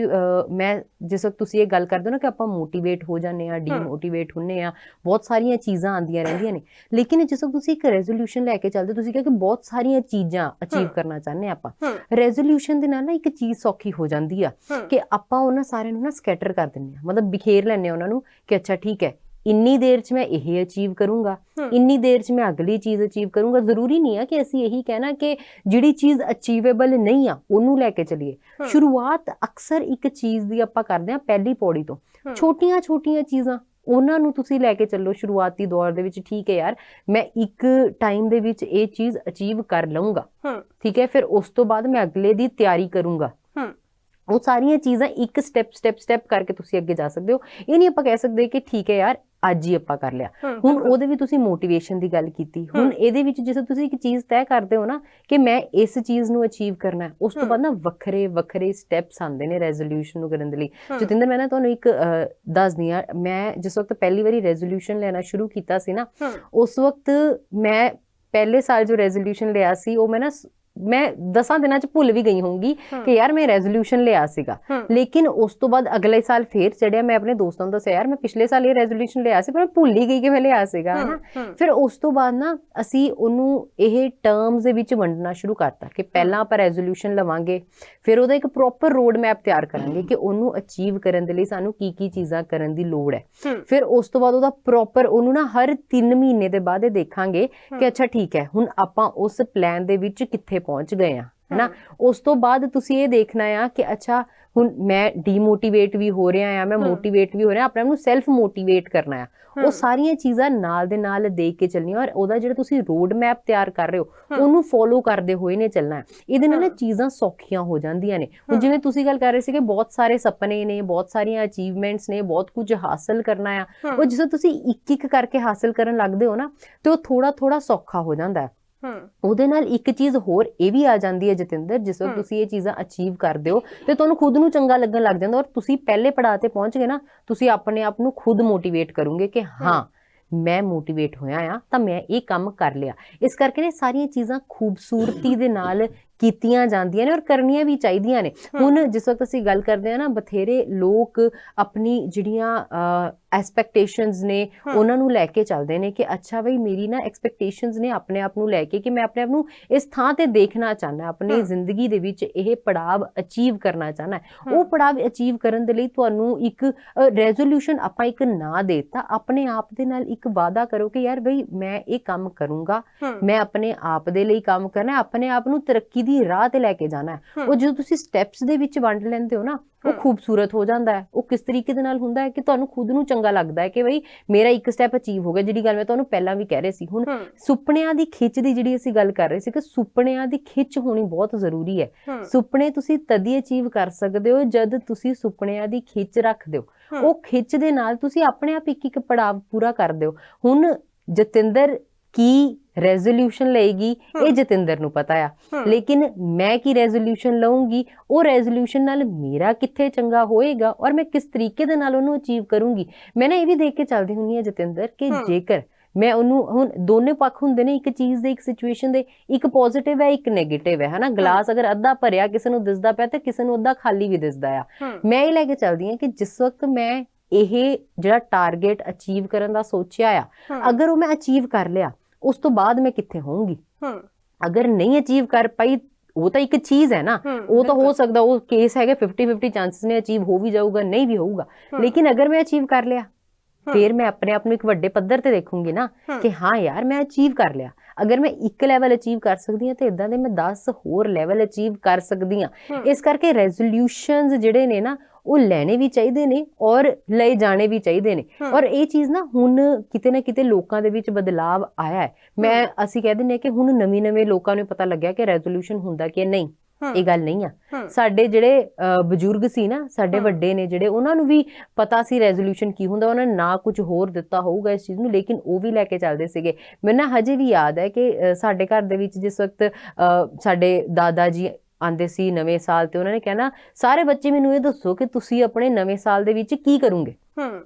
ਮੈਂ ਜਿਸ ਵਕਤ ਤੁਸੀਂ ਇਹ ਗੱਲ ਕਰਦੇ ਹੋ ਨਾ ਕਿ ਆਪਾਂ ਮੋਟੀਵੇਟ ਹੋ ਜਾਂਦੇ ਆ ਡੀਮੋਟੀਵੇਟ ਹੁੰਨੇ ਆ ਬਹੁਤ ਸਾਰੀਆਂ ਚੀਜ਼ਾਂ ਆਉਂਦੀਆਂ ਰਹਿੰਦੀਆਂ ਨੇ। ਲੇਕਿਨ ਜਿਸ ਵਕਤ ਤੁਸੀਂ ਇੱਕ ਰੈਜ਼ੋਲੂਸ਼ਨ ਲੈ ਕੇ ਚੱਲਦੇ ਤੁਸੀਂ ਕਿਹਾ ਕਿ ਬਹੁਤ ਸਾਰੀਆਂ ਚੀਜ਼ਾਂ ਅਚੀਵ। ਕਰਨਾ ਚਾਹੁੰਦੇ ਆ ਆਪਾਂ। ਰੈਜ਼ੋਲੂਸ਼ਨ ਦੇ ਨਾਲ ਨਾ ਇੱਕ ਚੀਜ਼ ਸੌਖੀ ਹੋ ਜਾਂਦੀ ਆ ਕਿ ਆਪਾਂ ਉਹਨਾਂ ਸਾਰਿਆਂ ਨੂੰ ਨਾ ਸਕੈਟਰ ਕਰ ਦਿੰਦੇ ਆ ਮਤਲਬ ਬਿਖੇਰ ਆ ਉਹਨਾਂ ਨੂੰ ਕਿ ਅੱਛਾ ਠੀਕ ਹੈ ਇੰਨੀ ਦੇਰ 'ਚ ਮੈਂ ਇਹ ਅਚੀਵ ਕਰੂੰਗਾ। ਇੰਨੀ ਦੇਰ 'ਚ ਮੈਂ ਅਗਲੀ ਚੀਜ਼ ਅਚੀਵ ਕਰੂੰਗਾ ਜ਼ਰੂਰੀ ਨਹੀਂ ਆ ਕਿ ਅਸੀਂ ਇਹੀ ਕਹਿਣਾ ਕਿ ਜਿਹੜੀ ਚੀਜ਼ ਅਚੀਵੇਬਲ ਨਹੀਂ ਆ ਉਹਨੂੰ ਲੈ ਕੇ ਚੱਲੀਏ। ਸ਼ੁਰੂਆਤ ਅਕਸਰ ਇੱਕ ਚੀਜ਼ ਦੀ ਆਪਾਂ ਕਰਦੇ ਆ ਪਹਿਲੀ ਪੌੜੀ ਤੋਂ। ਹਮ। ਛੋਟੀਆਂ ਛੋਟੀਆਂ ਚੀਜ਼ਾਂ ਉਹਨਾਂ ਨੂੰ ਤੁਸੀਂ ਲੈ ਕੇ ਚੱਲੋ ਸ਼ੁਰੂਆਤੀ ਦੌਰ ਦੇ ਵਿੱਚ ਠੀਕ ਹੈ ਯਾਰ ਮੈਂ ਇੱਕ ਟਾਈਮ ਦੇ ਵਿੱਚ ਇਹ ਚੀਜ਼ ਅਚੀਵ ਕਰ ਲਵਾਂਗਾ ਠੀਕ ਹੈ ਫਿਰ ਉਸ ਤੋਂ ਬਾਅਦ ਮੈਂ ਅਗਲੇ ਦੀ ਤਿਆਰੀ ਕਰੂੰਗਾ। ਉਹ ਸਾਰੀਆਂ ਚੀਜ਼ਾਂ ਇੱਕ ਸਟੈਪ ਸਟੈਪ ਸਟੈਪ ਕਰਕੇ ਤੁਸੀਂ ਅੱਗੇ ਜਾ ਸਕਦੇ ਹੋ। ਇਹ ਨਹੀਂ ਆਪਾਂ ਕਹਿ ਸਕਦੇ ਕਿ ਠੀਕ ਹੈ ਯਾਰ ਅੱਜ ਹੀ ਆਪਾਂ ਕਰ ਲਿਆ ਹੁਣ। ਉਹਦੇ ਵੀ ਤੁਸੀਂ ਮੋਟੀਵੇਸ਼ਨ ਦੀ ਗੱਲ ਕੀਤੀ ਹੁਣ। ਇਹਦੇ ਵਿੱਚ ਜਿਵੇਂ ਤੁਸੀਂ ਇੱਕ ਚੀਜ਼ ਤੈਅ ਕਰਦੇ ਹੋ ਨਾ ਕਿ ਮੈਂ ਇਸ ਚੀਜ਼ ਨੂੰ ਅਚੀਵ ਕਰਨਾ ਉਸ ਤੋਂ। ਬਾਅਦ ਨਾ ਵੱਖਰੇ ਵੱਖਰੇ ਸਟੈਪਸ ਆਉਂਦੇ ਨੇ ਰੈਜ਼ੋਲੂਸ਼ਨ ਨੂੰ ਕਰਨ ਦੇ ਲਈ ਜਤਿੰਦਰ ਮੈਂ ਨਾ ਤੁਹਾਨੂੰ ਇੱਕ ਦੱਸਦੀ ਹਾਂ ਮੈਂ ਜਿਸ ਵਕਤ ਪਹਿਲੀ ਵਾਰੀ ਰੈਜ਼ੋਲੂਸ਼ਨ ਲੈਣਾ ਸ਼ੁਰੂ ਕੀਤਾ ਸੀ ਨਾ ਉਸ ਵਕਤ ਮੈਂ ਪਹਿਲੇ ਸਾਲ ਜੋ ਰੈਜ਼ੋਲੂਸ਼ਨ ਲਿਆ ਸੀ ਉਹ ਮੈਂ ਨਾ ਮੈਂ 10 ਦਿਨਾਂ ਚ ਭੁੱਲ ਵੀ ਗਈ ਹੋਊਂਗੀ ਕਿ ਯਾਰ ਮੈਂ ਰੈਜ਼ੋਲੂਸ਼ਨ ਲਿਆ ਸੀਗਾ। ਲੇਕਿਨ ਉਸ ਤੋਂ ਬਾਅਦ ਅਗਲੇ ਸਾਲ ਫੇਰ ਚੜਿਆ ਮੈਂ ਆਪਣੇ ਦੋਸਤਾਂ ਨੂੰ ਦੱਸਿਆ ਯਾਰ ਮੈਂ ਪਿਛਲੇ ਸਾਲ ਇਹ ਰੈਜ਼ੋਲੂਸ਼ਨ ਲਿਆ ਸੀ ਪਰ ਮੈਂ ਭੁੱਲ ਹੀ ਗਈ ਕਿ ਮੈਂ ਲਿਆ ਸੀਗਾ ਹਨਾ? ਫਿਰ ਉਸ ਤੋਂ ਬਾਅਦ ਨਾ ਅਸੀਂ ਉਹਨੂੰ ਇਹ ਟਰਮਸ ਦੇ ਵਿੱਚ ਵੰਡਣਾ ਸ਼ੁਰੂ ਕਰਤਾ ਕਿ ਪਹਿਲਾਂ ਆਪਾਂ ਰੈਜ਼ੋਲੂਸ਼ਨ ਲਵਾਂਗੇ ਫਿਰ ਉਹਦਾ ਇੱਕ ਪ੍ਰੋਪਰ ਰੋਡ ਮੈਪ ਤਿਆਰ ਕਰਾਂਗੇ ਕਿ ਉਹਨੂੰ ਅਚੀਵ ਕਰਨ ਦੇ ਲਈ ਸਾਨੂੰ ਕੀ ਕੀ ਚੀਜ਼ਾਂ ਕਰਨ ਦੀ ਲੋੜ ਹੈ। ਫਿਰ ਉਸ ਤੋਂ ਬਾਅਦ ਉਹਦਾ ਪ੍ਰੋਪਰ ਉਹਨੂੰ ਨਾ ਹਰ 3 ਮਹੀਨੇ ਦੇ ਬਾਅਦ ਇਹ ਦੇਖਾਂਗੇ। ਕਿ ਅੱਛਾ ਠੀਕ ਹੈ ਹੁਣ ਆਪਾਂ ਉਸ ਪਲਾਨ ਦੇ ਵਿੱਚ ਕਿੱਥੇ ਪਹੁੰਚ ਗਏ ਆ ਹੈਨਾ? ਉਸ ਤੋਂ ਬਾਅਦ ਤੁਸੀਂ ਇਹ ਦੇਖਣਾ ਆ ਕਿ ਅੱਛਾ ਹੁਣ ਮੈਂ ਡੀਮੋਟੀਵੇਟ ਵੀ ਹੋ ਰਿਹਾ ਆ ਮੈਂ। ਮੋਟੀਵੇਟ ਵੀ ਹੋ ਰਿਹਾ ਆਪਣੇ ਆਪ ਨੂੰ ਸੈਲਫ ਮੋਟੀਵੇਟ ਕਰਨਾ ਆ। ਉਹ ਸਾਰੀਆਂ ਚੀਜ਼ਾਂ ਨਾਲ ਦੇ ਨਾਲ ਦੇਖ ਕੇ ਚੱਲਣੀਆਂ ਔਰ ਉਹਦਾ ਜਿਹੜਾ ਤੁਸੀਂ ਰੋਡ ਮੈਪ ਤਿਆਰ ਕਰ ਰਹੇ ਹੋ। ਉਹਨੂੰ ਫੋਲੋ ਕਰਦੇ ਹੋਏ ਨੇ ਚੱਲਣਾ ਇਹਦੇ ਨਾਲ ਨਾ। ਚੀਜ਼ਾਂ ਸੌਖੀਆਂ ਹੋ ਜਾਂਦੀਆਂ ਨੇ। ਹੁਣ। ਜਿਵੇਂ ਤੁਸੀਂ ਗੱਲ ਕਰ ਰਹੇ ਸੀ ਕਿ ਬਹੁਤ ਸਾਰੇ ਸੁਪਨੇ ਨੇ ਬਹੁਤ ਸਾਰੀਆਂ ਅਚੀਵਮੈਂਟਸ ਨੇ ਬਹੁਤ ਕੁਝ ਹਾਸਲ ਕਰਨਾ ਆ। ਉਹ ਜਦੋਂ ਤੁਸੀਂ ਇੱਕ ਇੱਕ ਕਰਕੇ ਹਾਸਲ ਕਰਨ ਲੱਗਦੇ ਹੋ ਨਾ ਤੇ ਉਹ ਥੋੜਾ ਥੋੜਾ ਸੌਖਾ ਹੋ ਜਾਂਦਾ। ਹੂੰ, ਉਹਦੇ ਨਾਲ ਇੱਕ ਚੀਜ਼ ਹੋਰ ਇਹ ਵੀ ਆ ਜਾਂਦੀ ਹੈ ਜਤਿੰਦਰ ਜਿਸ ਵਕਤ। ਤੁਸੀਂ ਇਹ ਚੀਜ਼ਾਂ ਅਚੀਵ ਕਰਦੇ ਹੋ ਤੇ ਤੁਹਾਨੂੰ ਖੁਦ ਨੂੰ ਚੰਗਾ ਲੱਗਣ ਲੱਗ ਜਾਂਦਾ ਔਰ ਤੁਸੀਂ ਪਹਿਲੇ ਪੜਾਅ ਤੇ ਪਹੁੰਚ ਗਏ ਨਾ ਤੁਸੀਂ ਆਪਣੇ ਆਪ ਨੂੰ ਖੁਦ ਮੋਟੀਵੇਟ ਕਰੋਗੇ ਕਿ ਹਾਂ। ਮੈਂ ਮੋਟੀਵੇਟ ਹੋਇਆ ਆ ਤਾਂ ਮੈਂ ਇਹ ਕੰਮ ਕਰ ਲਿਆ। ਇਸ ਕਰਕੇ ਨੇ ਸਾਰੀਆਂ ਚੀਜ਼ਾਂ ਖੂਬਸੂਰਤੀ ਦੇ ਨਾਲ ਕੀਤੀਆਂ ਜਾਂਦੀਆਂ ਨੇ ਔਰ ਕਰਨੀਆਂ ਵੀ ਚਾਹੀਦੀਆਂ ਨੇ। ਹੁਣ ਜਿਸ ਵਕਤ ਅਸੀਂ ਗੱਲ ਕਰਦੇ ਆ ਨਾ ਬਥੇਰੇ ਲੋਕ ਆਪਣੀ ਜਿਹੜੀਆਂ ਐਕਸਪੈਕਟੇਸ਼ਨਸ ਨੇ। ਉਹਨਾਂ ਨੂੰ ਲੈ ਕੇ ਚੱਲਦੇ ਨੇ ਕਿ ਅੱਛਾ ਬਈ ਮੇਰੀ ਨਾ ਐਕਸਪੈਕਟੇਸ਼ਨਸ ਨੇ ਆਪਣੇ ਆਪ ਨੂੰ ਲੈ ਕੇ ਕਿ ਮੈਂ ਆਪਣੇ ਆਪ ਨੂੰ ਇਸ ਥਾਂ ਤੇ ਦੇਖਣਾ ਚਾਹਨਾ ਆਪਣੀ। ਜ਼ਿੰਦਗੀ ਦੇ ਵਿੱਚ ਇਹ ਪੜਾਵ ਅਚੀਵ ਕਰਨਾ ਚਾਹਨਾ। ਉਹ ਪੜਾਵ ਅਚੀਵ ਕਰਨ ਦੇ ਲਈ ਤੁਹਾਨੂੰ ਇੱਕ ਰੈਜ਼ੋਲੂਸ਼ਨ ਆਪਾਂ ਇੱਕ ਨਾ ਦੇਤਾ ਆਪਣੇ ਆਪ ਦੇ ਨਾਲ ਇੱਕ ਵਾਅਦਾ ਕਰੋ ਕਿ ਯਾਰ ਬਈ ਮੈਂ ਇਹ ਕੰਮ ਕਰੂੰਗਾ ਮੈਂ ਆਪਣੇ ਆਪ ਦੇ ਲਈ ਕੰਮ ਕਰਨਾ ਆਪਣੇ ਆਪ ਨੂੰ ਤਰੱਕੀ ਦੀ ਰਾਹ ਤੇ ਲੈ ਕੇ ਜਾਣਾ। ਉਹ ਜਦੋਂ ਤੁਸੀਂ ਸਟੈਪਸ ਦੇ ਵਿੱਚ ਵੰਡ ਲੈਂਦੇ ਹੋ ਨਾ ਉਹ। ਖੂਬਸੂਰਤ ਹੋ ਜਾਂਦਾ ਹੈ। ਉਹ ਕਿਸ ਤਰੀਕੇ ਦੇ ਨਾਲ ਹੁੰਦਾ ਹੈ ਕਿ ਤੁਹਾਨੂੰ ਖੁਦ ਨੂੰ ਚੰਗਾ ਲੱਗਦਾ ਹੈ ਕਿ ਬਈ ਮੇਰਾ ਇੱਕ ਸਟੈਪ ਅਚੀਵ ਹੋ ਗਿਆ ਜਿਹੜੀ ਗੱਲ ਮੈਂ ਤੁਹਾਨੂੰ ਪਹਿਲਾਂ ਵੀ ਕਹਿ ਰਹੀ ਸੀ। ਹੁਣ ਸੁਪਨਿਆਂ ਦੀ ਖਿੱਚ ਦੀ ਜਿਹੜੀ ਅਸੀਂ ਗੱਲ ਕਰ ਰਹੇ ਸੀ ਕਿ ਸੁਪਨਿਆਂ ਦੀ ਖਿੱਚ ਹੋਣੀ ਬਹੁਤ ਜ਼ਰੂਰੀ ਹੈ। ਸੁਪਨੇ ਤੁਸੀਂ ਤਦ ਹੀ ਅਚੀਵ ਕਰ ਸਕਦੇ ਹੋ ਜਦ ਤੁਸੀਂ ਸੁਪਨਿਆਂ ਦੀ ਖਿੱਚ ਰੱਖਦੇ ਹੋ। ਉਹ ਖਿੱਚ ਦੇ ਨਾਲ ਤੁਸੀਂ ਆਪਣੇ ਆਪ ਇੱਕ ਇੱਕ ਪੜਾਅ ਪੂਰਾ ਕਰਦੇ ਹੋ ਹੁਣ ਜਤਿੰਦਰ ਕੀ ਰੈਜ਼ੋਲੂਸ਼ਨ ਲਏਗੀ ਇਹ। ਜਤਿੰਦਰ ਨੂੰ ਪਤਾ ਆ। ਲੇਕਿਨ ਮੈਂ ਕੀ ਰੈਜ਼ੋਲੂਸ਼ਨ ਲਵਾਂਗੀ ਉਹ ਰੈਜ਼ੋਲੂਸ਼ਨ ਨਾਲ ਮੇਰਾ ਕਿੱਥੇ ਚੰਗਾ ਹੋਏਗਾ ਔਰ ਮੈਂ ਕਿਸ ਤਰੀਕੇ ਦੇ ਨਾਲ ਉਹਨੂੰ ਅਚੀਵ ਕਰੂੰਗੀ? ਮੈਂ ਨਾ ਇਹ ਵੀ ਦੇਖ ਕੇ ਚੱਲਦੀ ਹੁੰਨੀ ਆ ਜਤਿੰਦਰ ਕਿ। ਜੇਕਰ ਮੈਂ ਉਹਨੂੰ ਹੁਣ ਦੋਨੇ ਪੱਖ ਹੁੰਦੇ ਨੇ ਇੱਕ ਚੀਜ਼ ਦੇ ਇੱਕ ਸਿਚੁਏਸ਼ਨ ਦੇ ਇੱਕ ਪੋਜ਼ਿਟਿਵ ਹੈ ਇੱਕ ਨੈਗੇਟਿਵ ਹੈ ਹਨਾ? ਗਲਾਸ ਅਗਰ ਅੱਧਾ ਭਰਿਆ ਕਿਸੇ ਨੂੰ ਦਿਸਦਾ ਪਿਆ ਤੇ ਕਿਸੇ ਨੂੰ ਅੱਧਾ ਖਾਲੀ ਵੀ ਦਿਸਦਾ ਆ। ਮੈਂ ਇਹ ਲੈ ਕੇ ਚੱਲਦੀ ਹਾਂ ਕਿ ਜਿਸ ਵਕਤ ਮੈਂ ਇਹ ਜਿਹੜਾ ਟਾਰਗੇਟ ਅਚੀਵ ਕਰਨ ਦਾ ਸੋਚਿਆ ਆ ਅਗਰ ਉਹ ਮੈਂ ਅਚੀਵ ਕਰ ਲਿਆ ਉਸ ਤੋਂ ਬਾਅਦ ਮੈਂ ਕਿੱਥੇ ਹੋਵਾਂਗੀ ਹੂੰ, ਅਗਰ ਨਹੀਂ ਅਚੀਵ ਕਰ ਪਾਈ ਉਹ ਤਾਂ ਇੱਕ ਚੀਜ਼ ਹੈ ਨਾ। ਉਹ ਤਾਂ ਹੋ। ਸਕਦਾ ਉਹ ਕੇਸ ਹੈਗੇ 50 50 ਚਾਂਸਸ ਨੇ ਅਚੀਵ ਹੋ ਵੀ ਜਾਊਗਾ ਨਹੀਂ ਵੀ ਹੋਊਗਾ। ਲੇਕਿਨ ਅਗਰ ਮੈਂ ਅਚੀਵ ਕਰ ਲਿਆ ਫਿਰ ਮੈਂ ਆਪਣੇ ਆਪ ਨੂੰ ਇੱਕ ਵੱਡੇ ਪੱਧਰ ਤੇ ਦੇਖੂੰਗੀ ਨਾ ਕਿ ਹਾਂ ਯਾਰ ਮੈਂ ਅਚੀਵ ਕਰ ਲਿਆ। ਅਗਰ ਮੈਂ ਇੱਕ ਲੈਵਲ ਅਚੀਵ ਕਰ ਸਕਦੀ ਹਾਂ ਤੇ ਇਦਾਂ ਦੇ ਮੈਂ 10 ਹੋਰ ਲੈਵਲ ਅਚੀਵ ਕਰ ਸਕਦੀ ਹਾਂ। ਹੂੰ, ਇਸ ਕਰਕੇ ਰੈਜ਼ੋਲੂਸ਼ਨਸ ਜਿਹੜੇ ਨੇ ਨਾ ਉਹ ਲੈਣੇ ਵੀ ਚਾਹੀਦੇ ਨੇ ਔਰ ਲਏ ਜਾਣੇ ਵੀ ਚਾਹੀਦੇ ਨੇ। ਔਰ ਇਹ ਚੀਜ਼ ਨਾ ਹੁਣ ਕਿਤੇ ਨਾ ਕਿਤੇ ਲੋਕਾਂ ਦੇ ਵਿੱਚ ਬਦਲਾਵ ਆਇਆ ਹੈ। ਮੈਂ ਅਸੀਂ ਕਹਿ ਹਾਂ ਕਿ ਹੁਣ ਨਵੀਂ ਨਵੇਂ ਲੋਕਾਂ ਨੂੰ ਪਤਾ ਲੱਗਿਆ ਕਿ ਰੈਜ਼ੋਲੂਸ਼ਨ ਹੁੰਦਾ ਕਿ ਨਹੀਂ ਇਹ ਗੱਲ ਨਹੀਂ ਆ। ਸਾਡੇ ਜਿਹੜੇ ਬਜ਼ੁਰਗ ਸੀ ਨਾ ਸਾਡੇ। ਵੱਡੇ ਨੇ ਜਿਹੜੇ ਉਹਨਾਂ ਨੂੰ ਵੀ ਪਤਾ ਸੀ ਰੈਜ਼ੋਲੂਸ਼ਨ ਕੀ ਹੁੰਦਾ ਉਹਨਾਂ ਨੇ ਨਾ ਕੁਝ ਹੋਰ ਦਿੱਤਾ ਹੋਊਗਾ ਇਸ ਚੀਜ਼ ਨੂੰ ਲੇਕਿਨ ਉਹ ਵੀ ਲੈ ਕੇ ਚੱਲਦੇ ਸੀਗੇ। ਮੈਨੂੰ ਹਜੇ ਵੀ ਯਾਦ ਹੈ ਕਿ ਸਾਡੇ ਘਰ ਦੇ ਵਿੱਚ ਜਿਸ ਵਕਤ ਸਾਡੇ ਦਾਦਾ ਜੀ ਆਂਦੇ ਸੀ ਨਵੇਂ ਸਾਲ ਤੇ ਉਹਨਾਂ ਨੇ ਕਹਿਣਾ ਸਾਰੇ ਬੱਚੇ ਮੈਨੂੰ ਇਹ ਦੱਸੋ ਕਿ ਤੁਸੀਂ ਆਪਣੇ ਨਵੇਂ ਸਾਲ ਦੇ ਵਿੱਚ ਕੀ ਕਰੋਗੇ? ਹੂੰ,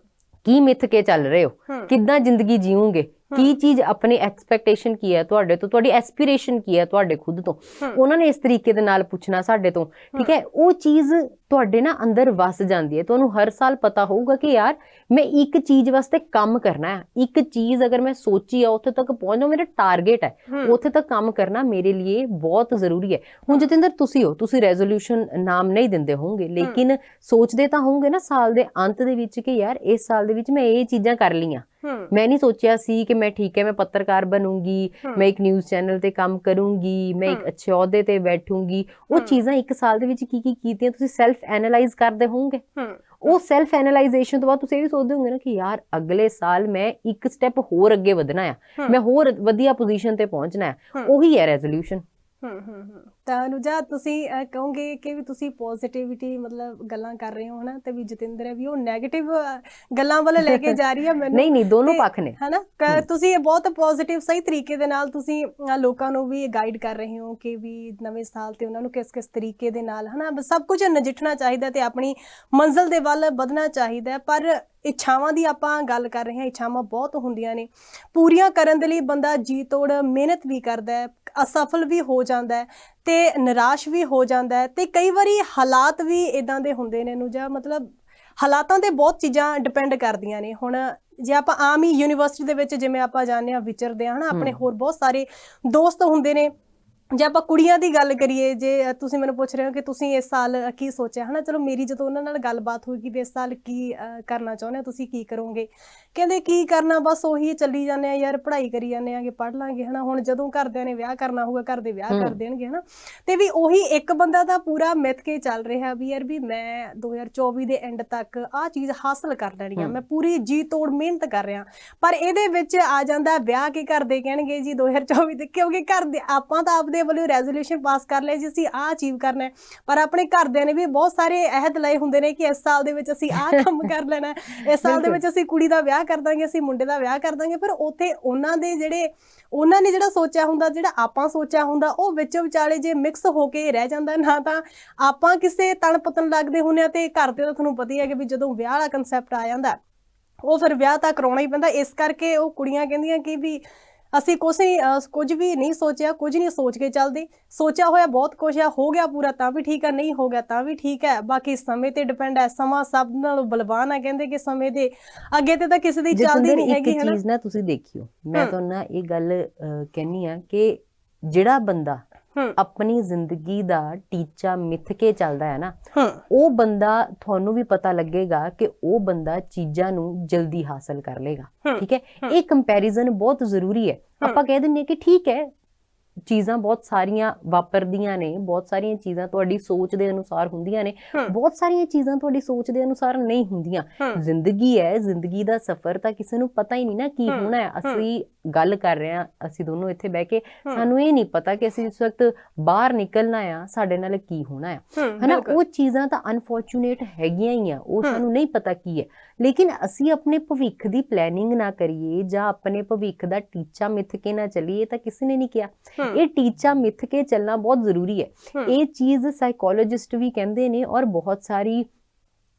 ਕੀ ਮਿੱਥ ਕੇ ਚੱਲ ਰਹੇ ਹੋ? ਕਿੱਦਾਂ ਜ਼ਿੰਦਗੀ ਜੀਓਗੇ? ਕੀ ਚੀਜ਼ ਆਪਣੀ ਐਕਸਪੈਕਟੇਸ਼ਨ ਕੀ ਹੈ ਤੁਹਾਡੇ ਤੋਂ? ਤੁਹਾਡੀ ਐਸਪੀਰੇਸ਼ਨ ਕੀ ਹੈ ਤੁਹਾਡੇ ਖੁਦ ਤੋਂ? ਉਹਨਾਂ ਨੇ ਇਸ ਤਰੀਕੇ ਦੇ ਨਾਲ ਪੁੱਛਣਾ ਸਾਡੇ ਤੋਂ ਠੀਕ ਹੈ। ਉਹ ਚੀਜ਼ ਤੁਹਾਡੇ ਨਾ ਅੰਦਰ ਵਸ ਜਾਂਦੀ ਹੈ। ਤੁਹਾਨੂੰ ਹਰ ਸਾਲ ਪਤਾ ਹੋਊਗਾ ਕਿ ਯਾਰ ਮੈਂ ਇੱਕ ਚੀਜ਼ ਵਾਸਤੇ ਕੰਮ ਕਰਨਾ ਹੈ। ਇੱਕ ਚੀਜ਼ ਅਗਰ ਮੈਂ ਸੋਚੀ ਆ ਉੱਥੇ ਤੱਕ ਪਹੁੰਚਣਾ ਮੇਰਾ ਟਾਰਗੇਟ ਹੈ। ਉੱਥੇ ਤੱਕ ਕੰਮ ਕਰਨਾ ਮੇਰੇ ਲਈ ਬਹੁਤ ਜ਼ਰੂਰੀ ਹੈ। ਹੁਣ ਜਤਿੰਦਰ ਤੁਸੀਂ ਹੋ ਤੁਸੀਂ ਰੈਜ਼ੋਲੂਸ਼ਨ ਨਾਮ ਨਹੀਂ ਦਿੰਦੇ ਹੋਵੋਗੇ ਲੇਕਿਨ ਸੋਚਦੇ ਤਾਂ ਹੋਵੋਗੇ ਨਾ ਸਾਲ ਦੇ ਅੰਤ ਦੇ ਵਿੱਚ ਕਿ ਯਾਰ ਇਸ ਸਾਲ ਦੇ ਵਿੱਚ ਮੈਂ ਇਹ ਚੀਜ਼ਾਂ ਕਰ ਲਈਆਂ। ਮੈਂ ਨਹੀਂ ਸੋਚਿਆ ਸੀ ਕਿ ਮੈਂ ਠੀਕ ਹੈ ਮੈਂ ਪੱਤਰਕਾਰ ਬਣੂੰਗੀ ਮੈਂ ਇੱਕ ਨਿਊਜ਼ ਚੈਨਲ ਤੇ ਕੰਮ ਕਰੂੰਗੀ ਮੈਂ ਇੱਕ। ਅੱਛੇ ਅਹੁਦੇ ਤੇ ਬੈਠੂੰਗੀ। ਉਹ। ਚੀਜ਼ਾਂ ਇੱਕ ਸਾਲ ਦੇ ਵਿੱਚ ਕੀ ਕੀ ਕੀਤੀਆਂ ਤੁਸੀਂ ਸੈਲਫ ਐਨਾਲਾਈਜ਼ ਕਰਦੇ ਹੋਵੋਗੇ ਉਹ ਸੈਲਫ ਐਨਾਲਾਈਜ਼ੇਸ਼ਨ ਤੋਂ ਬਾਅਦ ਤੁਸੀਂ ਇਹ ਵੀ ਸੋਚਦੇ ਹੋਵੋਗੇ ਨਾ ਕਿ ਯਾਰ ਅਗਲੇ ਸਾਲ ਮੈਂ ਇੱਕ ਸਟੈਪ ਹੋਰ ਅੱਗੇ ਵਧਣਾ ਆ। ਮੈਂ ਹੋਰ ਵਧੀਆ ਪੋਜੀਸ਼ਨ ਤੇ ਪਹੁੰਚਣਾ ਹੈ। ਉਹੀ ਹੈ ਰੈਜ਼ੋਲੂਸ਼ਨ ਹੂੰ, ਹੂੰ, ਹੂੰ। ਤਾਂ ਅਨੁਜਾ ਤੁਸੀਂ ਕਹੋਗੇ ਕਿ ਵੀ ਤੁਸੀਂ ਪੋਜ਼ਿਟਿਵਿਟੀ ਮਤਲਬ ਗੱਲਾਂ ਕਰ ਰਹੇ ਹੋ ਹਨਾ? ਤੇ ਵੀ ਜਤਿੰਦਰ ਹੈ ਵੀ ਉਹ 네ਗੇਟਿਵ ਗੱਲਾਂ ਵੱਲ ਲੈ ਕੇ ਜਾ ਰਹੀ ਹੈ ਮੈਨੂੰ। ਨਹੀਂ ਨਹੀਂ ਦੋਨੋਂ ਪੱਖ ਨੇ। ਹਨਾ? ਤੁਸੀਂ ਇਹ ਬਹੁਤ ਪੋਜ਼ਿਟਿਵ ਸਹੀ ਤਰੀਕੇ ਦੇ ਨਾਲ ਤੁਸੀਂ ਲੋਕਾਂ ਨੂੰ ਵੀ ਗਾਈਡ ਕਰ ਰਹੇ ਹੋ ਕਿ ਵੀ ਨਵੇਂ ਸਾਲ ਤੇ ਉਹਨਾਂ ਨੂੰ ਕਿਸ ਕਿਸ ਤਰੀਕੇ ਦੇ ਨਾਲ ਹਨਾ? ਸਭ ਕੁਝ ਨਜਿੱਠਣਾ ਚਾਹੀਦਾ ਤੇ ਆਪਣੀ ਮੰਜ਼ਿਲ ਦੇ ਵੱਲ ਵਧਣਾ ਚਾਹੀਦਾ। ਪਰ ਇੱਛਾਵਾਂ ਦੀ ਆਪਾਂ ਗੱਲ ਕਰ ਰਹੇ ਹਾਂ ਇੱਛਾਵਾਂ ਬਹੁਤ ਹੁੰਦੀਆਂ ਨੇ ਪੂਰੀਆਂ ਕਰਨ ਦੇ ਲਈ ਬੰਦਾ ਜੀ ਤੋੜ ਮਿਹਨਤ ਵੀ ਕਰਦਾ ਹੈ ਅਸਫਲ ਵੀ ਹੋ ਜਾਂਦਾ ਹੈ ਤੇ ਨਿਰਾਸ਼ ਵੀ ਹੋ ਜਾਂਦਾ ਹੈ ਤੇ ਕਈ ਵਾਰੀ ਹਾਲਾਤ ਵੀ ਇਦਾਂ ਦੇ ਹੁੰਦੇ ਨੇ ਨੂੰ ਜਾਂ ਮਤਲਬ ਹਾਲਾਤਾਂ ਤੇ ਬਹੁਤ ਚੀਜ਼ਾਂ ਡਿਪੈਂਡ ਕਰਦੀਆਂ ਨੇ ਹੁਣ ਜੇ ਆਪਾਂ ਆਮ ਹੀ ਯੂਨੀਵਰਸਿਟੀ ਦੇ ਵਿੱਚ ਜਿਵੇਂ ਆਪਾਂ ਜਾਂਦੇ ਆ ਵਿਚਰਦੇ ਆ ਹਨਾ ਆਪਣੇ। ਹੋਰ ਬਹੁਤ ਸਾਰੇ ਦੋਸਤ ਹੁੰਦੇ ਨੇ ਜੇ ਆਪਾਂ ਕੁੜੀਆਂ ਦੀ ਗੱਲ ਕਰੀਏ ਜੇ ਤੁਸੀਂ ਮੈਨੂੰ ਪੁੱਛ ਰਹੇ ਹੋ ਕਿ ਤੁਸੀਂ ਇਸ ਸਾਲ ਕੀ ਸੋਚਿਆ ਹਨਾ? ਚਲੋ ਮੇਰੀ ਜਦੋਂ ਉਹਨਾਂ ਨਾਲ ਗੱਲਬਾਤ ਹੋਈ ਕਿ ਇਸ ਸਾਲ ਕੀ ਕਰਨਾ ਚਾਹੁੰਦੇ ਹੋ ਤੁਸੀਂ ਕੀ ਕਰੋਗੇ? ਕਹਿੰਦੇ ਕੀ ਕਰਨਾ ਬਸ ਉਹੀ ਚੱਲੀ ਜਾਂਦੇ ਆ ਯਾਰ ਪੜ੍ਹਾਈ ਕਰੀ ਜਾਂਦੇ ਆਗੇ ਪੜ੍ਹ ਲਾਂਗੇ ਹਨਾ? ਹੁਣ ਜਦੋਂ ਘਰਦਿਆਂ ਨੇ ਵਿਆਹ ਕਰਨਾ ਹੋਊਗਾ ਘਰ ਦੇ ਵਿਆਹ। ਕਰ ਦੇਣਗੇ ਹਨਾ? ਤੇ ਵੀ ਉਹੀ ਇੱਕ ਬੰਦਾ ਤਾਂ ਪੂਰਾ ਮਿੱਥ ਕੇ ਚੱਲ ਰਿਹਾ ਵੀ ਯਾਰ ਵੀ ਮੈਂ 2024 ਦੇ ਐਂਡ ਤੱਕ ਆਹ ਚੀਜ਼ ਹਾਸਲ ਕਰ ਲੈਣੀ ਆ। ਮੈਂ ਪੂਰੀ ਜੀ ਤੋੜ ਮਿਹਨਤ ਕਰ ਰਿਹਾ। ਪਰ ਇਹਦੇ ਵਿੱਚ ਆ ਜਾਂਦਾ ਵਿਆਹ ਕੇ ਘਰ ਦੇ ਕਹਿਣਗੇ ਜੀ 2024 ਦੇ ਕਿਉਂਕਿ ਘਰ ਦੇ ਆਪਾਂ ਤਾਂ ਆਪਦੇ ਵੱਲੋਂ ਰੈਜ਼ੋਲੂਸ਼ਨ ਪਾਸ ਕਰ ਲਿਆ ਜੀ ਅਸੀਂ ਆਹ ਅਚੀਵ ਕਰਨਾ ਹੈ ਪਰ ਆਪਣੇ ਘਰਦਿਆਂ ਨੇ ਵੀ ਬਹੁਤ ਸਾਰੇ ਅਹਿਦ ਲਏ ਹੁੰਦੇ ਨੇ ਕਿ ਇਸ ਸਾਲ ਦੇ ਵਿੱਚ ਅਸੀਂ ਆਹ ਕੰਮ ਕਰ ਲੈਣਾ। ਇਸ ਸਾਲ ਦੇ। ਵਿੱਚ ਅਸੀਂ ਕੁੜੀ ਦਾ ਵਿਆਹ ਕਰ ਦਾਂਗੇ ਅਸੀਂ ਮੁੰਡੇ ਦਾ ਵਿਆਹ ਕਰ ਦਾਂਗੇ ਪਰ ਉੱਥੇ ਉਹਨਾਂ ਦੇ ਜਿਹੜੇ ਉਹਨਾਂ ਨੇ ਜਿਹੜਾ ਸੋਚਿਆ ਹੁੰਦਾ ਜਿਹੜਾ ਆਪਾਂ ਸੋਚਿਆ ਹੁੰਦਾ ਉਹ ਵਿੱਚ ਵਿਚਾਲੇ ਜੇ ਮਿਕਸ ਹੋ ਕੇ ਰਹਿ ਜਾਂਦਾ ਨਾ ਤਾਂ ਆਪਾਂ ਕਿਸੇ ਤਣ ਪਤਨ ਲੱਗਦੇ ਹੁੰਨੇ ਆ ਤੇ ਘਰ ਤਾਂ ਤੁਹਾਨੂੰ ਪਤਾ ਹੀ ਹੈ ਕਿ ਵੀ ਜਦੋਂ ਵਿਆਹ ਵਾਲਾ ਕਨਸੈਪਟ ਆ ਜਾਂਦਾ ਉਹ ਫਿਰ ਵਿਆਹ ਤਾਂ ਕਰਾਉਣਾ ਹੀ ਪੈਂਦਾ ਇਸ ਕਰਕੇ ਉਹ ਕੁੜੀਆਂ ਕਹਿੰਦੀਆਂ ਕਿ ਵੀ ਅਸੀਂ ਕੁਛ ਨਹੀਂ ਕੁਝ ਵੀ ਨਹੀਂ ਸੋਚਿਆ ਕੁਝ ਨਹੀਂ ਸੋਚ ਕੇ ਚੱਲਦੇ। ਸੋਚਿਆ ਹੋਇਆ ਬਹੁਤ ਕੁਝ ਆ ਹੋ ਗਿਆ ਪੂਰਾ ਤਾਂ ਵੀ ਠੀਕ ਆ ਨਹੀਂ ਹੋ ਗਿਆ ਤਾਂ ਵੀ ਠੀਕ ਹੈ ਬਾਕੀ ਸਮੇਂ ਤੇ ਡਿਪੈਂਡ ਹੈ ਸਮਾਂ ਸਭ ਨਾਲੋਂ ਬਲਵਾਨ ਆ ਕਹਿੰਦੇ ਕਿ ਸਮੇਂ ਦੇ ਅੱਗੇ ਤੇ ਤਾਂ ਕਿਸੇ ਦੀ ਚੱਲਦੀ ਨਹੀਂ ਹੈਗੀ ਹਨਾ? ਚੀਜ਼ ਨਾ ਤੁਸੀਂ ਦੇਖਿਓ ਮੈਂ। ਤੁਹਾਨੂੰ ਨਾ ਇਹ ਗੱਲ ਕਹਿੰਨੀ ਆ ਕਿ ਜਿਹੜਾ ਬੰਦਾ ਹੂੰ ਆਪਣੀ ਜ਼ਿੰਦਗੀ ਦਾ ਟੀਚਾ ਮਿੱਥ ਕੇ ਚੱਲਦਾ ਹੈ ਨਾ। ਉਹ ਬੰਦਾ ਤੁਹਾਨੂੰ ਵੀ ਪਤਾ ਲੱਗੇਗਾ ਕਿ ਉਹ ਬੰਦਾ ਚੀਜ਼ਾਂ ਨੂੰ ਜਲਦੀ ਹਾਸਲ ਕਰ ਲੇਗਾ। ਠੀਕ ਹੈ। ਇਹ ਕੰਪੈਰੀਜ਼ਨ ਬਹੁਤ ਜ਼ਰੂਰੀ ਹੈ। ਆਪਾਂ ਕਹਿ ਦਿੰਨੇ ਕਿ ਠੀਕ ਹੈ ਚੀਜ਼ਾਂ ਬਹੁਤ ਸਾਰੀਆਂ ਵਾਪਰਦੀਆਂ ਨੇ ਬਹੁਤ ਸਾਰੀਆਂ ਚੀਜ਼ਾਂ ਤੁਹਾਡੀ ਸੋਚ ਦੇ ਅਨੁਸਾਰ ਹੁੰਦੀਆਂ ਨੇ। ਬਹੁਤ ਸਾਰੀਆਂ ਚੀਜ਼ਾਂ ਤੁਹਾਡੀ ਸੋਚ ਦੇ ਅਨੁਸਾਰ ਨਹੀਂ ਹੁੰਦੀਆਂ। ਜ਼ਿੰਦਗੀ ਹੈ ਜ਼ਿੰਦਗੀ ਦਾ ਸਫ਼ਰ ਤਾਂ ਕਿਸੇ ਨੂੰ ਪਤਾ ਹੀ ਨਹੀਂ ਨਾ ਕੀ ਹੋਣਾ ਹੈ। ਅਸੀਂ ਗੱਲ ਕਰ ਰਹੇ ਹਾਂ ਅਸੀਂ ਦੋਨੋਂ ਇੱਥੇ ਬਹਿ ਕੇ ਸਾਨੂੰ ਇਹ ਨਹੀਂ ਪਤਾ ਕਿ ਅਸੀਂ ਇਸ ਵਕਤ ਬਾਹਰ ਨਿਕਲਣਾ ਆ ਸਾਡੇ ਨਾਲ ਕੀ ਹੋਣਾ ਹੂੰ, ਹਨਾ। ਉਹ ਚੀਜ਼ਾਂ ਤਾਂ ਅਨਫੋਰਚੂਨੇਟ ਹੈਗੀਆਂ ਹੀ ਆ ਉਹ। ਸਾਨੂੰ ਨਹੀਂ ਪਤਾ ਕੀ ਹੈ। ਲੇਕਿਨ ਅਸੀਂ ਆਪਣੇ ਭਵਿੱਖ ਦੀ ਪਲੈਨਿੰਗ ਨਾ ਕਰੀਏ ਜਾਂ ਆਪਣੇ ਭਵਿੱਖ ਦਾ ਟੀਚਾ ਮਿੱਥ ਕੇ ਨਾ ਚੱਲੀਏ ਤਾਂ ਕਿਸੇ ਨੇ ਨਹੀਂ ਕਿਹਾ। ਇਹ ਟੀਚਾ ਮਿੱਥ ਕੇ ਚੱਲਣਾ ਬਹੁਤ ਜ਼ਰੂਰੀ ਹੂੰ, ਇਹ ਚੀਜ਼ ਸਾਈਕੋਲੋਜਿਸਟ ਵੀ ਕਹਿੰਦੇ ਨੇ ਔਰ ਬਹੁਤ ਸਾਰੀ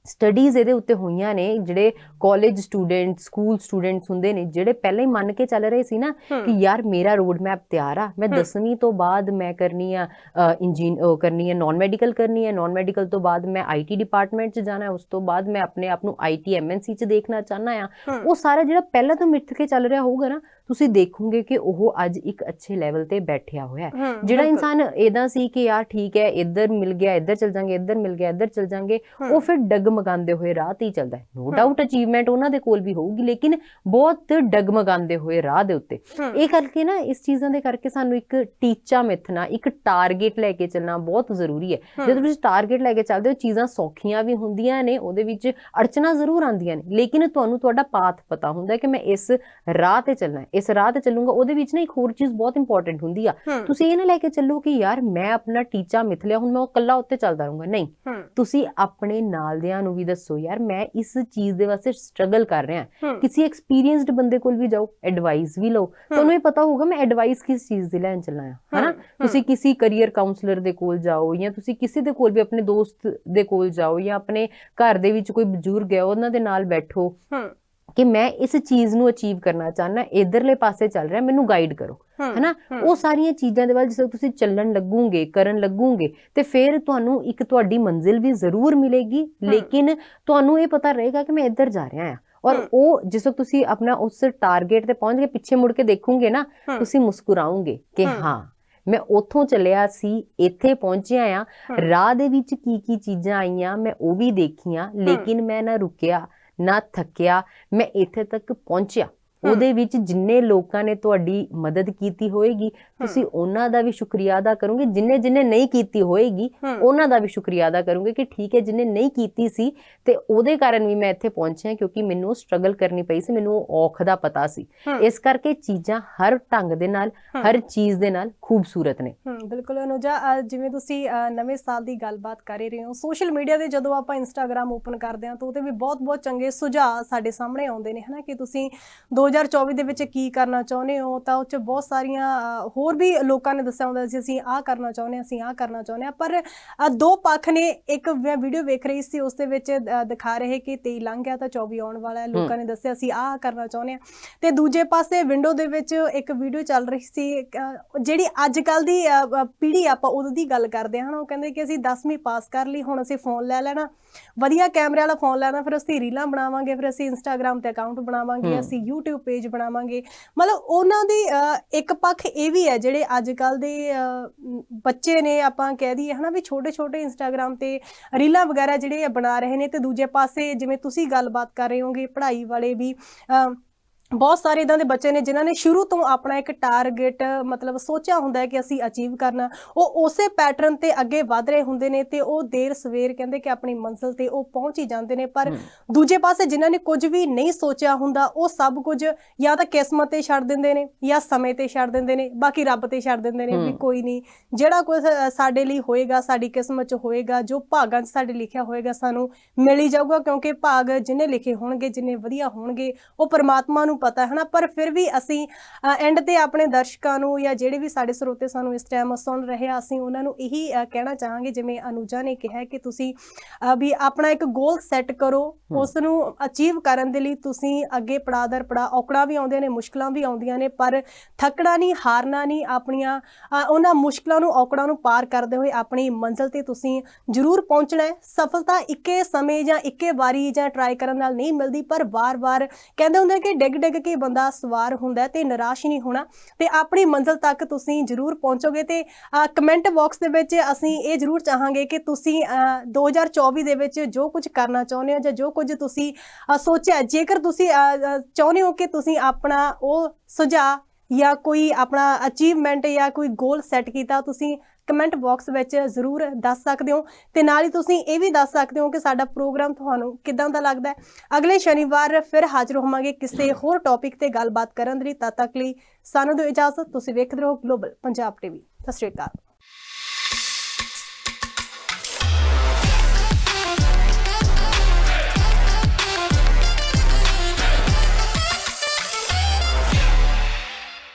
ਸਟੱਡੀਜ਼ ਇਹਦੇ ਉੱਤੇ ਹੋਈਆਂ ਨੇ ਜਿਹੜੇ ਕਾਲਜ ਸਟੂਡੈਂਟ ਸਕੂਲ ਸਟੂਡੈਂਟਸ ਹੁੰਦੇ ਨੇ ਜਿਹੜੇ ਪਹਿਲਾਂ ਹੀ ਮੰਨ ਕੇ ਚੱਲ ਰਹੇ ਸੀ ਨਾ ਕਿ ਯਾਰ ਮੇਰਾ ਰੋਡ ਮੈਪ ਤਿਆਰ ਆ ਮੈਂ ਹਮ। 10ਵੀਂ ਤੋਂ ਬਾਅਦ ਮੈਂ ਕਰਨੀ ਆ ਇੰਜੀਨ ਕਰਨੀ ਹੈ ਨਾਨ ਮੈਡੀਕਲ ਕਰਨੀ ਹੈ ਨਾਨ ਮੈਡੀਕਲ ਤੋਂ ਬਾਅਦ ਮੈਂ ਆਈਟੀ ਡਿਪਾਰਟਮੈਂਟ 'ਚ ਜਾਣਾ ਉਸ ਤੋਂ ਬਾਅਦ ਮੈਂ ਆਪਣੇ ਆਪ ਨੂੰ ਆਈਟੀ ਐਮਐਨਸੀ 'ਚ ਦੇਖਣਾ ਚਾਹਨਾ ਆ। ਉਹ ਸਾਰਾ ਜਿਹੜਾ ਪਹਿਲਾਂ ਤੋਂ ਮਿੱਥ ਕੇ ਚੱਲ ਰਿਹਾ ਹੋਊਗਾ ਨਾ ਤੁਸੀਂ ਦੇਖੋਗੇ ਕਿ ਉਹ ਅੱਜ ਇੱਕ ਅੱਛੇ ਲੈਵਲ ਤੇ ਬੈਠਿਆ ਹੋਇਆ ਹੈ। ਜਿਹੜਾ। ਇਨਸਾਨ ਇਦਾਂ ਸੀ ਕਿ ਯਾਰ ਠੀਕ ਹੈ ਇੱਧਰ ਮਿਲ ਗਿਆ ਇੱਧਰ ਚਲ ਜਾਂਗੇ ਇੱਧਰ ਮਿਲ ਗਿਆ ਇੱਧਰ ਚਲ ਜਾਂਗੇ ਉਹ ਫਿਰ ਡਗਮਗਾਉਂਦੇ ਹੋਏ ਰਾਹ ਤੇ ਹੀ ਚੱਲਦਾ ਹੈ। ਨੋ। ਡਾਊਟ ਅਚੀਵਮੈਂਟ ਉਹਨਾਂ ਦੇ ਕੋਲ ਵੀ ਹੋਊਗੀ ਲੇਕਿਨ ਬਹੁਤ ਡਗਮਗਾਉਂਦੇ ਹੋਏ ਰਾਹ ਦੇ ਉੱਤੇ। ਇਹ ਕਰਕੇ ਨਾ ਇਸ ਚੀਜ਼ਾਂ ਦੇ ਕਰਕੇ ਸਾਨੂੰ ਇੱਕ ਟੀਚਾ ਮਿੱਥਣਾ ਇੱਕ ਟਾਰਗੇਟ ਲੈ ਕੇ ਚੱਲਣਾ ਬਹੁਤ ਜ਼ਰੂਰੀ ਹੈ। ਹੂੰ, ਜਦੋਂ ਤੁਸੀਂ ਟਾਰਗੇਟ ਲੈ ਕੇ ਚੱਲਦੇ ਹੋ ਚੀਜ਼ਾਂ ਸੌਖੀਆਂ ਵੀ ਹੁੰਦੀਆਂ ਨੇ ਉਹਦੇ ਵਿੱਚ ਅੜਚਣਾ ਜ਼ਰੂਰ ਆਉਂਦੀਆਂ ਨੇ। ਲੇਕਿਨ ਤੁਹਾਨੂੰ ਤੁਹਾਡਾ ਪਾਥ ਪਤਾ ਹੁੰਦਾ ਹੈ ਕਿ ਮੈਂ ਇਸ ਰਾਹ ਤੇ ਚੱਲਣਾ ਹੈ ਇਸ ਰਾਹ ਤੇ ਚੱਲੂੰਗਾ ਉਹਦੇ ਵਿੱਚ ਨਾ ਇੱਕ ਹੋਰ ਚੀਜ਼ ਬਹੁਤ ਇੰਪੋਰਟੈਂਟ ਹੁੰਦੀ ਆ। ਤੁਸੀਂ ਇਹ ਨਾ ਲੈ ਕੇ ਚੱਲੋ ਕਿ ਯਾਰ ਮੈਂ ਆਪਣਾ ਟੀਚਾ ਮਿੱਥ ਲਿਆ ਹੁਣ ਮੈਂ ਉਹ ਇਕੱਲਾ ਉੱਤੇ ਚੱਲਦਾ ਰਹੂੰਗਾ। ਨਹੀਂ। ਤੁਸੀਂ ਆਪਣੇ ਨਾਲਦਿਆਂ ਨੂੰ ਵੀ ਦੱਸੋ ਯਾਰ ਮੈਂ ਇਸ ਚੀਜ਼ ਦੇ ਵਾਸਤੇ ਸਟਰਗਲ ਕਰ ਰਿਹਾ। ਕਿਸੇ ਐਕਸਪੀਰੀਅੰਸਡ ਬੰਦੇ ਕੋਲ ਵੀ ਜਾਓ ਐਡਵਾਈਸ ਵੀ ਲਓ। ਤੁਹਾਨੂੰ ਇਹ ਪਤਾ ਹੋਊਗਾ ਮੈਂ ਐਡਵਾਈਸ ਕਿਸ ਚੀਜ਼ ਦੀ ਲੈਣ ਚੱਲਣਾ ਹੈ ਹਨਾ ਤੁਸੀਂ ਕਿਸੇ ਕੈਰੀਅਰ ਕਾਉਂਸਲਰ ਦੇ ਕੋਲ ਜਾਓ ਜਾਂ ਤੁਸੀਂ ਕਿਸੇ ਦੇ ਕੋਲ ਵੀ ਆਪਣੇ ਦੋਸਤ ਦੇ ਕੋਲ ਜਾਓ ਜਾਂ ਆਪਣੇ ਘਰ ਦੇ ਵਿੱਚ ਕੋਈ ਬਜ਼ੁਰਗ ਹੈ ਉਹਨਾਂ ਦੇ ਨਾਲ ਬੈਠੋ। ਕਿ ਮੈਂ ਇਸ ਚੀਜ਼ ਨੂੰ ਅਚੀਵ ਕਰਨਾ ਚਾਹਨਾ ਇਧਰਲੇ ਪਾਸੇ ਚੱਲ ਰਿਹਾ ਮੈਨੂੰ ਗਾਈਡ ਕਰੋ। ਹਨਾ? ਉਹ ਸਾਰੀਆਂ ਚੀਜ਼ਾਂ ਦੇ ਵੱਲ ਜਦੋਂ ਤੁਸੀਂ ਚੱਲਣ ਲੱਗੋਗੇ ਕਰਨ ਲੱਗੋਗੇ ਤੇ ਫਿਰ ਤੁਹਾਨੂੰ ਇੱਕ ਤੁਹਾਡੀ ਮੰਜ਼ਿਲ ਵੀ ਜ਼ਰੂਰ ਮਿਲੇਗੀ ਲੇਕਿਨ ਤੁਹਾਨੂੰ ਇਹ ਪਤਾ ਰਹੇਗਾ ਕਿ ਮੈਂ ਇੱਧਰ ਜਾ ਰਿਹਾ ਹਾਂ। ਔਰ। ਉਹ ਜਿਸ ਵਕਤ ਤੁਸੀਂ ਆਪਣਾ ਉਸ ਟਾਰਗੇਟ ਤੇ ਪਹੁੰਚ ਕੇ ਪਿੱਛੇ ਮੁੜ ਕੇ ਦੇਖੋਗੇ ਨਾ ਤੁਸੀਂ ਮੁਸਕਰਾਓਗੇ ਕਿ। ਹਾਂ ਮੈਂ ਉੱਥੋਂ ਚੱਲਿਆ ਸੀ ਇੱਥੇ ਪਹੁੰਚਿਆ ਆ। ਰਾਹ ਦੇ ਵਿੱਚ ਕੀ ਕੀ ਚੀਜ਼ਾਂ ਆਈਆਂ ਮੈਂ ਉਹ ਵੀ ਦੇਖੀਆਂ ਲੇਕਿਨ ਮੈਂ ਨਾ ਰੁਕਿਆ। ਨਾ ਥੱਕਿਆ ਮੈਂ ਇੱਥੇ ਤੱਕ ਪਹੁੰਚਿਆ। ਉਹਦੇ ਵਿੱਚ ਜਿੰਨੇ ਲੋਕਾਂ ਨੇ ਤੁਹਾਡੀ ਮਦਦ ਕੀਤੀ ਹੋਏਗੀ ਤੁਸੀਂ ਉਹਨਾਂ ਦਾ ਵੀ ਸ਼ੁਕਰੀਆ ਅਦਾ ਕਰੋਗੇ ਜਿੰਨੇ ਜਿੰਨੇ ਨਹੀਂ ਕੀਤੀ ਹੋਏਗੀ। ਉਹਨਾਂ ਦਾ ਵੀ ਸ਼ੁਕਰੀਆ ਅਦਾ ਕਰੋਗੇ ਕਿ ਠੀਕ ਹੈ ਜਿੰਨੇ ਨਹੀਂ ਕੀਤੀ ਸੀ ਤੇ ਉਹਦੇ ਕਾਰਨ ਵੀ ਮੈਂ ਇੱਥੇ ਪਹੁੰਚਿਆ ਕਿਉਂਕਿ ਮੈਨੂੰ ਸਟਰਗਲ ਕਰਨੀ ਪਈ ਸੀ ਮੈਨੂੰ ਉਹ ਔਖ ਦਾ ਪਤਾ ਸੀ। ਇਸ ਕਰਕੇ ਚੀਜ਼ਾਂ ਹਰ ਢੰਗ ਦੇ ਨਾਲ। ਹਰ ਚੀਜ਼ ਦੇ ਨਾਲ ਖੂਬਸੂਰਤ ਨੇ ਬਿਲਕੁਲ ਅਨੁਜਾ ਜਿਵੇਂ ਤੁਸੀਂ ਨਵੇਂ ਸਾਲ ਦੀ ਗੱਲਬਾਤ ਕਰ ਰਹੇ ਹੋ ਸੋਸ਼ਲ ਮੀਡੀਆ ਤੇ ਜਦੋਂ ਆਪਾਂ ਇੰਸਟਾਗ੍ਰam ਓਪਨ ਕਰਦੇ ਹਾਂ ਤਾਂ ਉਹਤੇ ਵੀ ਬਹੁਤ-ਬਹੁਤ ਚੰਗੇ ਸੁਝਾਅ ਸਾਡੇ ਸਾਹਮਣੇ ਆਉਂਦੇ ਨੇ ਹਨਾ ਕਿ ਤੁਸੀਂ 2024 ਦੇ ਵਿੱਚ ਕੀ ਕਰਨਾ ਚਾਹੁੰਦੇ ਹੋ? ਤਾਂ ਉਹ ਚ ਬਹੁਤ ਸਾਰੀਆਂ ਹੋਰ ਵੀ ਲੋਕਾਂ ਨੇ ਦੱਸਿਆ ਹੁੰਦਾ ਸੀ ਅਸੀਂ ਆਹ ਕਰਨਾ ਚਾਹੁੰਦੇ ਹਾਂ ਅਸੀਂ ਆਹ ਕਰਨਾ ਚਾਹੁੰਦੇ ਹਾਂ। ਪਰ ਦੋ ਪੱਖ ਨੇ ਇੱਕ ਮੈਂ ਵੀਡੀਓ ਵੇਖ ਰਹੀ ਸੀ ਉਸ ਦੇ ਵਿੱਚ ਦਿਖਾ ਰਹੇ ਕਿ 23 ਲੰਘ ਗਿਆ ਤਾਂ 24 ਆਉਣ ਵਾਲਾ ਹੈ। ਲੋਕਾਂ ਨੇ ਦੱਸਿਆ ਅਸੀਂ ਆਹ ਕਰਨਾ ਚਾਹੁੰਦੇ ਹਾਂ। ਤੇ ਦੂਜੇ ਪਾਸੇ ਵਿੰਡੋ ਦੇ ਵਿੱਚ ਇੱਕ ਵੀਡੀਓ ਚੱਲ ਰਹੀ ਸੀ ਜਿਹੜੀ ਅੱਜ ਕੱਲ ਦੀ ਪੀੜ੍ਹੀ ਆਪਾਂ ਉਦੋਂ ਦੀ ਗੱਲ ਕਰਦੇ ਹਾਂ ਉਹ ਕਹਿੰਦੇ ਕਿ ਅਸੀਂ 10ਵੀਂ ਪਾਸ ਕਰ ਲਈ ਹੁਣ ਅਸੀਂ ਫੋਨ ਲੈ ਲੈਣਾ। ਵਧੀਆ ਕੈਮਰੇ ਵਾਲਾ ਫੋਨ ਲੈਣਾ ਫਿਰ ਅਸੀਂ ਰੀਲਾਂ ਬਣਾਵਾਂਗੇ ਫਿਰ ਅਸੀਂ ਇੰਸਟਾਗ੍ਰam ਤੇ ਅਕਾਊਂਟ ਬਣਾਵਾਂਗੇ। ਅਸੀਂ YouTube ਪੇਜ ਬਣਾਵਾਂਗੇ। ਮਤਲਬ ਉਹਨਾਂ ਦੀ ਅਹ, ਇੱਕ ਪੱਖ ਇਹ ਵੀ ਹੈ ਜਿਹੜੇ ਅੱਜ ਕੱਲ ਦੇ ਬੱਚੇ ਨੇ ਆਪਾਂ ਕਹਿ ਦਈਏ ਹਨਾ ਵੀ ਛੋਟੇ ਛੋਟੇ ਇੰਸਟਾਗ੍ਰam ਤੇ ਰੀਲਾਂ ਵਗੈਰਾ ਜਿਹੜੇ ਬਣਾ ਰਹੇ ਨੇ ਤੇ ਦੂਜੇ ਪਾਸੇ ਜਿਵੇਂ ਤੁਸੀਂ ਗੱਲਬਾਤ ਕਰ ਰਹੇ ਹੋਗੇ ਪੜ੍ਹਾਈ ਵਾਲੇ ਵੀ ਅਹ, ਬਹੁਤ ਸਾਰੇ ਇਦਾਂ ਦੇ ਬੱਚੇ ਨੇ ਜਿਨ੍ਹਾਂ ਨੇ ਸ਼ੁਰੂ ਤੋਂ ਆਪਣਾ ਇੱਕ ਟਾਰਗੇਟ ਮਤਲਬ ਸੋਚਿਆ ਹੁੰਦਾ ਹੈ ਕਿ ਅਸੀਂ ਅਚੀਵ ਕਰਨਾ ਉਹ ਉਸੇ ਪੈਟਰਨ ਤੇ ਅੱਗੇ ਵਧ ਰਹੇ ਹੁੰਦੇ ਨੇ ਤੇ ਉਹ ਦੇਰ ਸਵੇਰ ਕਹਿੰਦੇ ਕਿ ਆਪਣੀ ਮੰਜ਼ਿਲ ਤੇ ਉਹ ਪਹੁੰਚ ਹੀ ਜਾਂਦੇ ਨੇ ਪਰ। ਦੂਜੇ ਪਾਸੇ ਜਿਨ੍ਹਾਂ ਨੇ ਕੁਝ ਵੀ ਨਹੀਂ ਸੋਚਿਆ ਹੁੰਦਾ ਉਹ ਸਭ ਕੁਝ ਜਾਂ ਤਾਂ ਕਿਸਮਤ ਤੇ ਛੱਡ ਦਿੰਦੇ ਨੇ ਜਾਂ ਸਮੇਂ ਤੇ ਛੱਡ ਦਿੰਦੇ ਨੇ ਬਾਕੀ ਰੱਬ ਤੇ ਛੱਡ ਦਿੰਦੇ ਨੇ ਵੀ। ਕੋਈ ਨਹੀਂ ਜਿਹੜਾ ਕੁਝ ਸਾਡੇ ਲਈ ਹੋਏਗਾ ਸਾਡੀ ਕਿਸਮਤ 'ਚ ਹੋਏਗਾ ਜੋ ਭਾਗਾਂ 'ਚ ਸਾਡੇ ਲਿਖਿਆ ਹੋਏਗਾ ਸਾਨੂੰ ਮਿਲ ਹੀ ਜਾਊਗਾ ਕਿਉਂਕਿ ਭਾਗ ਜਿਨੇ ਲਿਖੇ ਹੋਣਗੇ ਜਿਨੇ ਵਧੀਆ ਹੋਣਗੇ ਉਹ ਪਰਮਾਤਮਾ ਨੂੰ ਪਤਾ ਹੈ ਨਾ ਪਰ ਫਿਰ ਵੀ ਅਸੀਂ ਐਂਡ ਤੇ ਆਪਣੇ ਦਰਸ਼ਕਾਂ ਨੂੰ ਜਾਂ ਜਿਹੜੇ ਵੀ ਸਾਡੇ ਸਰੋਤੇ ਸਾਨੂੰ ਇਸ ਟਾਈਮ ਸੁਣ ਰਹੇ ਆ ਅਸੀਂ ਉਹਨਾਂ ਨੂੰ ਇਹੀ ਕਹਿਣਾ ਚਾਹਾਂਗੇ ਜਿਵੇਂ ਅਨੁਜਾ ਨੇ ਕਿਹਾ ਕਿ ਤੁਸੀਂ ਵੀ ਆਪਣਾ ਇੱਕ ਗੋਲ ਸੈੱਟ ਕਰੋ। ਉਸ ਨੂੰ ਅਚੀਵ ਕਰਨ ਦੇ ਲਈ ਤੁਸੀਂ ਅੱਗੇ ਪੜਾ ਦਰ ਪੜਾ ਔਕੜਾਂ ਵੀ ਆਉਂਦੀਆਂ ਨੇ ਮੁਸ਼ਕਲਾਂ ਵੀ ਆਉਂਦੀਆਂ ਨੇ ਪਰ ਥੱਕਣਾ ਨਹੀਂ ਹਾਰਨਾ ਨਹੀਂ ਆਪਣੀਆਂ ਉਹਨਾਂ ਮੁਸ਼ਕਲਾਂ ਨੂੰ ਔਕੜਾਂ ਨੂੰ ਪਾਰ ਕਰਦੇ ਹੋਏ ਆਪਣੀ ਮੰਜ਼ਿਲ ਤੇ ਤੁਸੀਂ ਜ਼ਰੂਰ ਪਹੁੰਚਣਾ ਹੈ ਸਫਲਤਾ ਇੱਕੇ ਸਮੇਂ ਜਾਂ ਇੱਕੇ ਵਾਰੀ ਜਾਂ ਟਰਾਈ ਕਰਨ ਨਾਲ ਨਹੀਂ ਮਿਲਦੀ ਪਰ ਵਾਰ-ਵਾਰ ਕਹਿੰਦੇ ਹੁੰਦੇ ਕਿ ਡਿੱਗ ਡਿੱਗ ਕੇ ਬੰਦਾ ਸਵਾਰ ਹੁੰਦਾ ਤੇ ਨਿਰਾਸ਼ ਨਹੀਂ ਹੋਣਾ। ਤੇ ਆਪਣੀ ਮੰਜ਼ਿਲ ਤੱਕ ਤੁਸੀਂ ਜ਼ਰੂਰ ਪਹੁੰਚੋਗੇ ਤੇ ਕਮੈਂਟ ਬਾਕਸ ਦੇ ਵਿੱਚ ਅਸੀਂ ਇਹ ਜ਼ਰੂਰ ਚਾਹਾਂਗੇ ਕਿ ਤੁਸੀਂ ਅ, 2024 ਦੇ ਵਿੱਚ ਜੋ ਕੁਝ ਕਰਨਾ ਚਾਹੁੰਦੇ ਹੋ ਜਾਂ ਜੋ ਕੁਝ ਤੁਸੀਂ ਸੋਚਿਆ ਜੇਕਰ ਤੁਸੀਂ ਅ, ਚਾਹੁੰਦੇ ਹੋ ਕਿ ਤੁਸੀਂ ਆਪਣਾ ਉਹ ਸੁਝਾਅ ਜਾਂ ਕੋਈ ਆਪਣਾ ਅਚੀਵਮੈਂਟ ਜਾਂ ਕੋਈ ਗੋਲ ਸੈੱਟ ਕੀਤਾ ਤੁਸੀਂ ਕਮੈਂਟ ਬਾਕਸ ਵਿੱਚ ਜ਼ਰੂਰ ਦੱਸ ਸਕਦੇ ਹੋ ਤੇ ਨਾਲ ਹੀ ਤੁਸੀਂ ਇਹ ਵੀ ਦੱਸ ਸਕਦੇ ਹੋ ਕਿ ਸਾਡਾ ਪ੍ਰੋਗਰਾਮ ਤੁਹਾਨੂੰ ਕਿਦਾਂ ਦਾ ਲੱਗਦਾ ਅਗਲੇ ਸ਼ਨੀਵਾਰ ਫਿਰ ਹਾਜ਼ਰ ਹੋਵਾਂਗੇ ਕਿਸੇ ਹੋਰ ਟੌਪਿਕ ਤੇ ਗੱਲਬਾਤ ਕਰਨ ਦੇ ਲਈ। ਤਦ ਤੱਕ ਲਈ ਸਾਨੂੰ ਦਿਓ ਇਜਾਜ਼ਤ। ਤੁਸੀਂ ਵੇਖਦੇ ਰਹੋ ਗਲੋਬਲ ਪੰਜਾਬ ਟੀਵੀ ਸਤਿ ਸ਼੍ਰੀ ਅਕਾਲ।